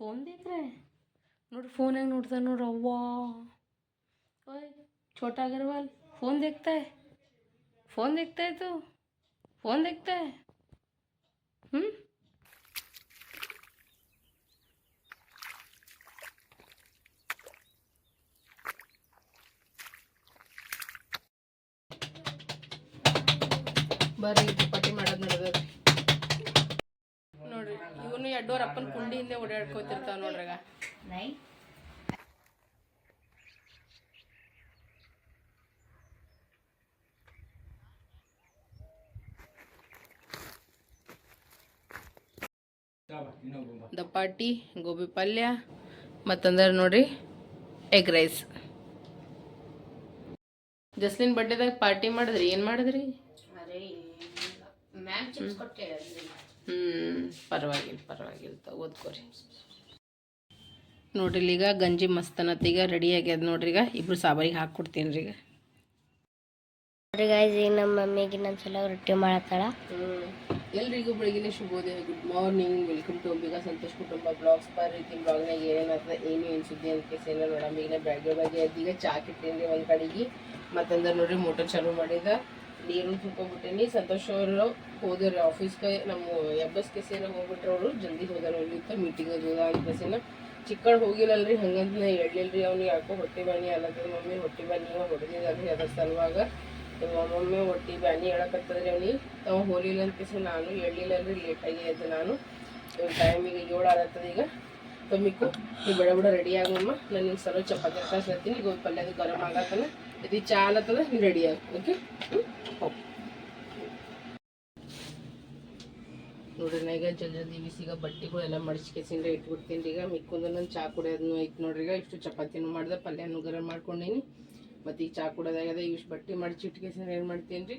Phone ದೇಖ್ರೆ ನೋಡ್ರಿ phone ಹೆಂಗೆ ನೋಡ್ತಾನೆ ನೋಡ್ರಿ ಅವ್ವಾ ಓಯ್ छोटा अग्रवाल फ़ोन देखता है फ़ोन देखता है तू फ़ोन देखता है हम्म ಬರ್ರಿ ಚಪಾತಿ ಮಾಡೋದು ನಡೆದೈತಿ ನೋಡ್ರಿ ಇವನು ಎಡ್ಡೋರ್ ಅಪ್ಪನ ಕುಂಡಿಯಿಂದ ಓಡಾಡ್ಕೋತಿರ್ತಾವ ನೋಡ್ರಾಗ. ದಪಾಟಿ ಗೋಬಿ ಪಲ್ಯ ಮತ್ತಂದ್ರೆ ನೋಡ್ರಿ ಎಗ್ ರೈಸ್. ಜಸ್ಲಿನ್ ಬರ್ಡೇದಾಗ ಪಾರ್ಟಿ ಮಾಡಿದ್ರಿ ಏನು ಮಾಡಿದ್ರಿ? ಮ್ಯಾಮ್ ಚಿಪ್ಸ್ ಕೊಟ್ಟೆ ಹ್ಞೂ ಪರವಾಗಿಲ್ಲ ಪರವಾಗಿಲ್ಲ ಓದ್ಕೊರಿ ಓದ್ಕೋರಿ. ನೋಡ್ರಿ ಇಲ್ಲಿ ಈಗ ಗಂಜಿ ಮಸ್ತನತ್ ಈಗ ರೆಡಿ ಆಗ್ಯದ ನೋಡ್ರಿ ಈಗ. ಇಬ್ರು ಸಾಬರಿಗೆ ಹಾಕ್ಕೊಡ್ತೀನಿ ರೀ ಈಗ. ನೋಡ್ರಿ ಗಾಯ್ಸ್ ಈಗ ನಮ್ಮ ಮಮ್ಮಿಗೆ ಇನ್ನೊಂದು ಸಲ ರೊಟ್ಟಿ ಮಾಡತ್ತಾಳ. ಎಲ್ರಿಗೂ ಬೆಳಗಿನ ಶುಭೋದಯ. Good morning welcome to Ambika Santosh ಕುಟುಂಬ ಬ್ಲಾಗ್ಸ್ ಪರ್ ರೀತಿ ಬ್ಲಾಗ್ನಾಗ ಏನೇನಾಗ್ತದೆ ಏನು ಏನು ಸುದ್ದಿ ಅಂತ ಕೇಸ್ ಏನೋ ನೋಡಮ್. ಈಗ ಬೆಳಗ್ಗೆ ಬೆಳಗ್ಗೆ ಈಗ ಚಾ ಕಿಟ್ಟೇನಿ ಒಂದು ಕಡೆಗೆ. ಮತ್ತಂದ್ರೆ ನೋಡ್ರಿ ಮೋಟರ್ ಚಾಲು ಮಾಡಿದ. ನೀರು ತುಂಬ್ಕೊಂಡ್ಬಿಟ್ಟೇನಿ ಸಂತೋಷ್ ಅವರು ಹೋದ್ರಿ ಆಫೀಸ್ಗೆ ನಮ್ಮ ಎಬ್ಬಸ್ ಕೆಸಿನ ಹೋಗ್ಬಿಟ್ರೆ ಅವರು. ಜಲ್ದಿ ಹೋದಾರ ಹೋಗಿತ್ತ ಮೀಟಿಂಗ್ ಅದು ಅಂತ ಕೆಸಿನ ಹೋಗಿಲ್ಲಲ್ಲ ಹೋಗಿಲ್ಲಲ್ರಿ ಹಂಗಂತ ನಾ ಹೇಳಿಲ್ರಿ ಅವ್ನಿಗೆ ಯಾಕೋ ಹೊಟ್ಟೆ ಬಾನಿ ಅಲ್ಲದ್ರ ಮಮ್ಮಿ. ಹೊಟ್ಟೆ ಬಾನಿ ಹೊಡೆದಿದ್ದಾನೆ ಅದ್ರ ಸಲುವಾಗ. ಮಮ್ಮಿ ಹೊಟ್ಟೆ ಬ್ಯಾನಿ ಹೇಳಕತ್ತದ್ರಿ ಅವ್ನಿಗೆ. ತಾವು ಹೋಲಿಲ್ಲ ಅಂತ ಕೇಸಿ ನಾನು ಹೇಳಿಲ್ಲಲ್ರಿ ಲೇಟಾಗಿ ಅದು ನಾನು. ಟೈಮಿಗೆ ಏಳು ಆಗತ್ತದ ಈಗ. ತಮ್ಮಿಕ್ಕು, ನೀವು ಬಡ ಬಡ ರೆಡಿ ಆಗಮ್ಮ ನಾನು ನಿಮ್ಗೆ ಸಲ ಚಪಾತಿ ಕಳ್ಸ್ಲತ್ತೀನಿ ಈಗ ಪಲ್ಯ ಅದು ಗರಂ ಆಗತ್ತನ ಆಲತ್ತದ ನೀವು ರೆಡಿ ಆಗ ಓಕೆ ನೋಡ್ರಿ ಈಗ ಜಲ್ದಿ ಜಲ್ದಿ ಬಿಸಿಗ ಬಟ್ಟೆಗಳು ಎಲ್ಲ ಮಡಿಸ್ಕೇಸಿಂದ ಇಟ್ಬಿಡ್ತೀನಿ ಈಗ ಮಿಕ್ಕೊಂದು ನನ್ನ ಚಾ ಕುಡಿಯೋದನ್ನು ಐತೆ ನೋಡ್ರಿ ಈಗ ಇಷ್ಟು ಚಪಾತಿನೂ ಮಾಡಿದೆ ಪಲ್ಯನೂ ಗರಂ ಮಾಡ್ಕೊಂಡೀನಿ ಮತ್ತು ಈಗ ಚಾ ಕುಡೋದಾಗ್ಯದ ಇಷ್ಟು ಬಟ್ಟೆ ಮಡಿಚಿ ಇಟ್ಕೇಸಿಂದ ಏನು ಮಾಡ್ತೀನಿ ರೀ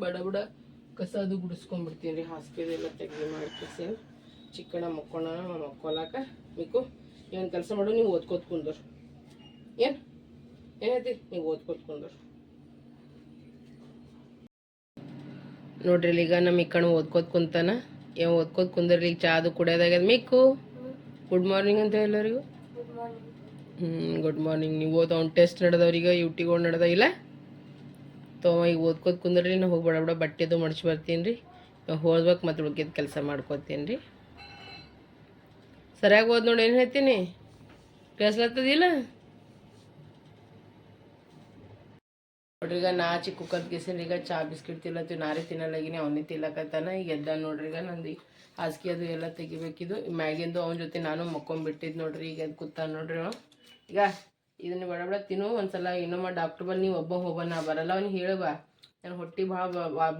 ಬಡ ಬಡ ಕಸ ಅದು ಗುಡಿಸ್ಕೊಂಡ್ಬಿಡ್ತೀನಿ ರೀ ಹಾಸಿಗೆದೆಲ್ಲ ತೆಗ್ದು ಮಾಡ್ಕೇಸಿ ಚಿಕ್ಕಣ ಮಕ್ಕೋಣ ಮಕ್ಕೊಲಾಕ ಮಿಕ್ಕು ಏನು ಕೆಲಸ ಮಾಡು ನೀವು ಓದ್ಕೋತ ಕುಂದರು ಏನು ಏನು ಹೇಳ್ತಿ ನೀವು ಓದ್ಕೋತ ಕುಂದರ್ ನೋಡ್ರಿ ಇಲ್ಲಿ ಈಗ ನಮ್ಮ ಕಣ್ಣು ಓದ್ಕೋತ ಕುಂತಾನ. ಏನ್ ಓದ್ಕೋತ ಕುಂದ್ರಿ ಈಗ ಚಾ ಅದು ಕುಡಿಯೋದಾಗ್ಯದ ಮಿಕ್ಕು ಗುಡ್ ಮಾರ್ನಿಂಗ್ ಅಂತ ಎಲ್ಲರಿಗೂ ಹ್ಞೂ ಗುಡ್ ಮಾರ್ನಿಂಗ್ ನೀವು ಓದ್ ಅವ್ನು ಟೆಸ್ಟ್ ನಡೆದವ್ರೀಗ ಯೂಟಿಗಳು ನಡೆದ ಇಲ್ಲ? ತೋ ಈಗ ಓದ್ಕೋತ ಕುಂದ್ರಿ ನಾ ಹೋಗಿ ಬಡ ಬಡ ಬಟ್ಟೆದು ಮಡ್ಸಿ ಬರ್ತೀನಿ ರೀ. ಹೋದ್ಬೇಕು ಮತ್ತು ಉಳ್ಕಿದ ಕೆಲಸ ಮಾಡ್ಕೋತೀನಿ ರೀ. ಸರಿಯಾಗಿ ಓದ್ ನೋಡಿ ಏನು ಹೇಳ್ತೀನಿ? ಕೇಳಿಸ್ಲತ್ತದಿಲ್ಲ ನೋಡ್ರಿ ಈಗ ನಾ ಚಿಕ್ಕ ಗೆಸಿನ ಈಗ ಚಾ ಬಿಸ್ಕಿಟ್ ತಿಲ್ಲತ್ತೀವಿ ನಾರಿ ತಿನ್ನಲಾಗಿನಿ ಅವನೇ ತಿನ್ನಕತ್ತಾನ. ಈಗ ಎದ್ದ ನೋಡ್ರಿ, ಈಗ ನಂದು ಹಾಸಿಗೆ ಅದು ಎಲ್ಲ ತೆಗಿಬೇಕಿದು. ಮ್ಯಾಗಿಂದು ಅವನ ಜೊತೆ ನಾನು ಮಕ್ಕೊಂಬಿಟ್ಟಿದ್ದು ನೋಡ್ರಿ, ಈಗ ಅದು ಕೂತ ನೋಡ್ರಿ ಈಗ ಇದನ್ನ ಬಡ ಬಡ ತಿನ್ನು, ಒಂದ್ಸಲ ಇನ್ನೊಮ್ಮ ಡಾಕ್ಟ್ರ್ ಬಲ್ಲಿ ನೀವು ಒಬ್ಬ ಹೋಗ ನಾ ಬರಲ್ಲ ಅವ್ನಿಗೆ ಹೇಳುವ ನಾನು ಹೊಟ್ಟಿ ಭಾಳ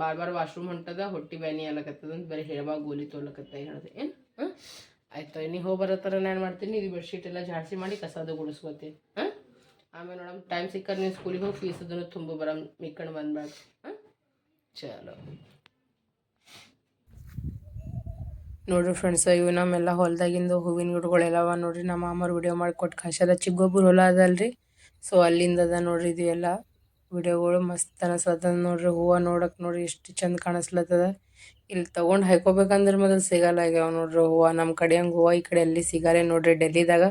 ಬಾರ್ ಬಾರ್ ವಾಶ್ರೂಮ್ ಹೊಂಟದ, ಹೊಟ್ಟಿ ಬ್ಯಾನಿ ಆಗ್ಲಕತ್ತದ ಅಂತ ಬರೀ ಹೇಳುವಾಗ ಗೋಲಿ ತೋಲಕತ್ತ ಹೇಳ್ದೆ. ಏನು? ಹಾಂ ಆಯ್ತು ನೀ ಹೋಗಿ ಥರ ನಾನು ಮಾಡ್ತೀನಿ, ಇದು ಬೆಡ್ಶೀಟ್ ಎಲ್ಲ ಜಾಡಿಸಿ ಮಾಡಿ ಕಸದು ಗುಡಿಸ್ಕೊತೀನಿ. ಹಾಂ ಆಮೇಲೆ ನೋಡಮ್ ಟೈಮ್ ಸಿಕ್ಕರೆ ನೀವು ಸ್ಕೂಲಿಗೆ ಹೋಗಿ ಫೀಸ್ ಅದನ್ನು ತುಂಬ ಬರಮ್ ಮಿಕ್ಕಂಡು ಬಂದ್ಬಾರ್ದು. ಹಾಂ ಚಲೋ. ನೋಡ್ರಿ ಫ್ರೆಂಡ್ಸ್ ಇವು ನಮ್ಮೆಲ್ಲ ಹೊಲ್ದಾಗಿಂದು ಹೂವಿನ ಗಿಡಗಳೆಲ್ಲವ ನೋಡ್ರಿ, ನಮ್ಮ ಮಾಮರು ವಿಡಿಯೋ ಮಾಡಿಕೊಟ್ಟು ಕಾಶಲ್ಲ ಚಿಗ್ಗೊಬ್ಬರು ಹೊಲ ಅದಲ್ರಿ. ಸೊ ಅಲ್ಲಿಂದ ಅದ ನೋಡ್ರಿ ಇದು ಎಲ್ಲ ವಿಡಿಯೋಗಳು ಮಸ್ತ್ ಅನಿಸ್ಲತ್ತದ ನೋಡ್ರಿ, ಹೂವು ನೋಡಕ್ಕೆ ನೋಡ್ರಿ, ಎಷ್ಟು ಚಂದ ಕಾಣಿಸ್ಲತ್ತದ. ಇಲ್ಲಿ ತಗೊಂಡು ಹೈಕೋಬೇಕಂದ್ರೆ ಮೊದಲು ಸಿಗಲ್ಲ ಆಗ್ಯಾವ ನೋಡ್ರಿ ಹೂವು ನಮ್ಮ ಕಡೆ ಹಂಗೆ ಹೂವು, ಈ ಕಡೆ ಎಲ್ಲಿ ಸಿಗಲ್ಲ ನೋಡ್ರಿ ಡೆಲ್ಲಿದಾಗ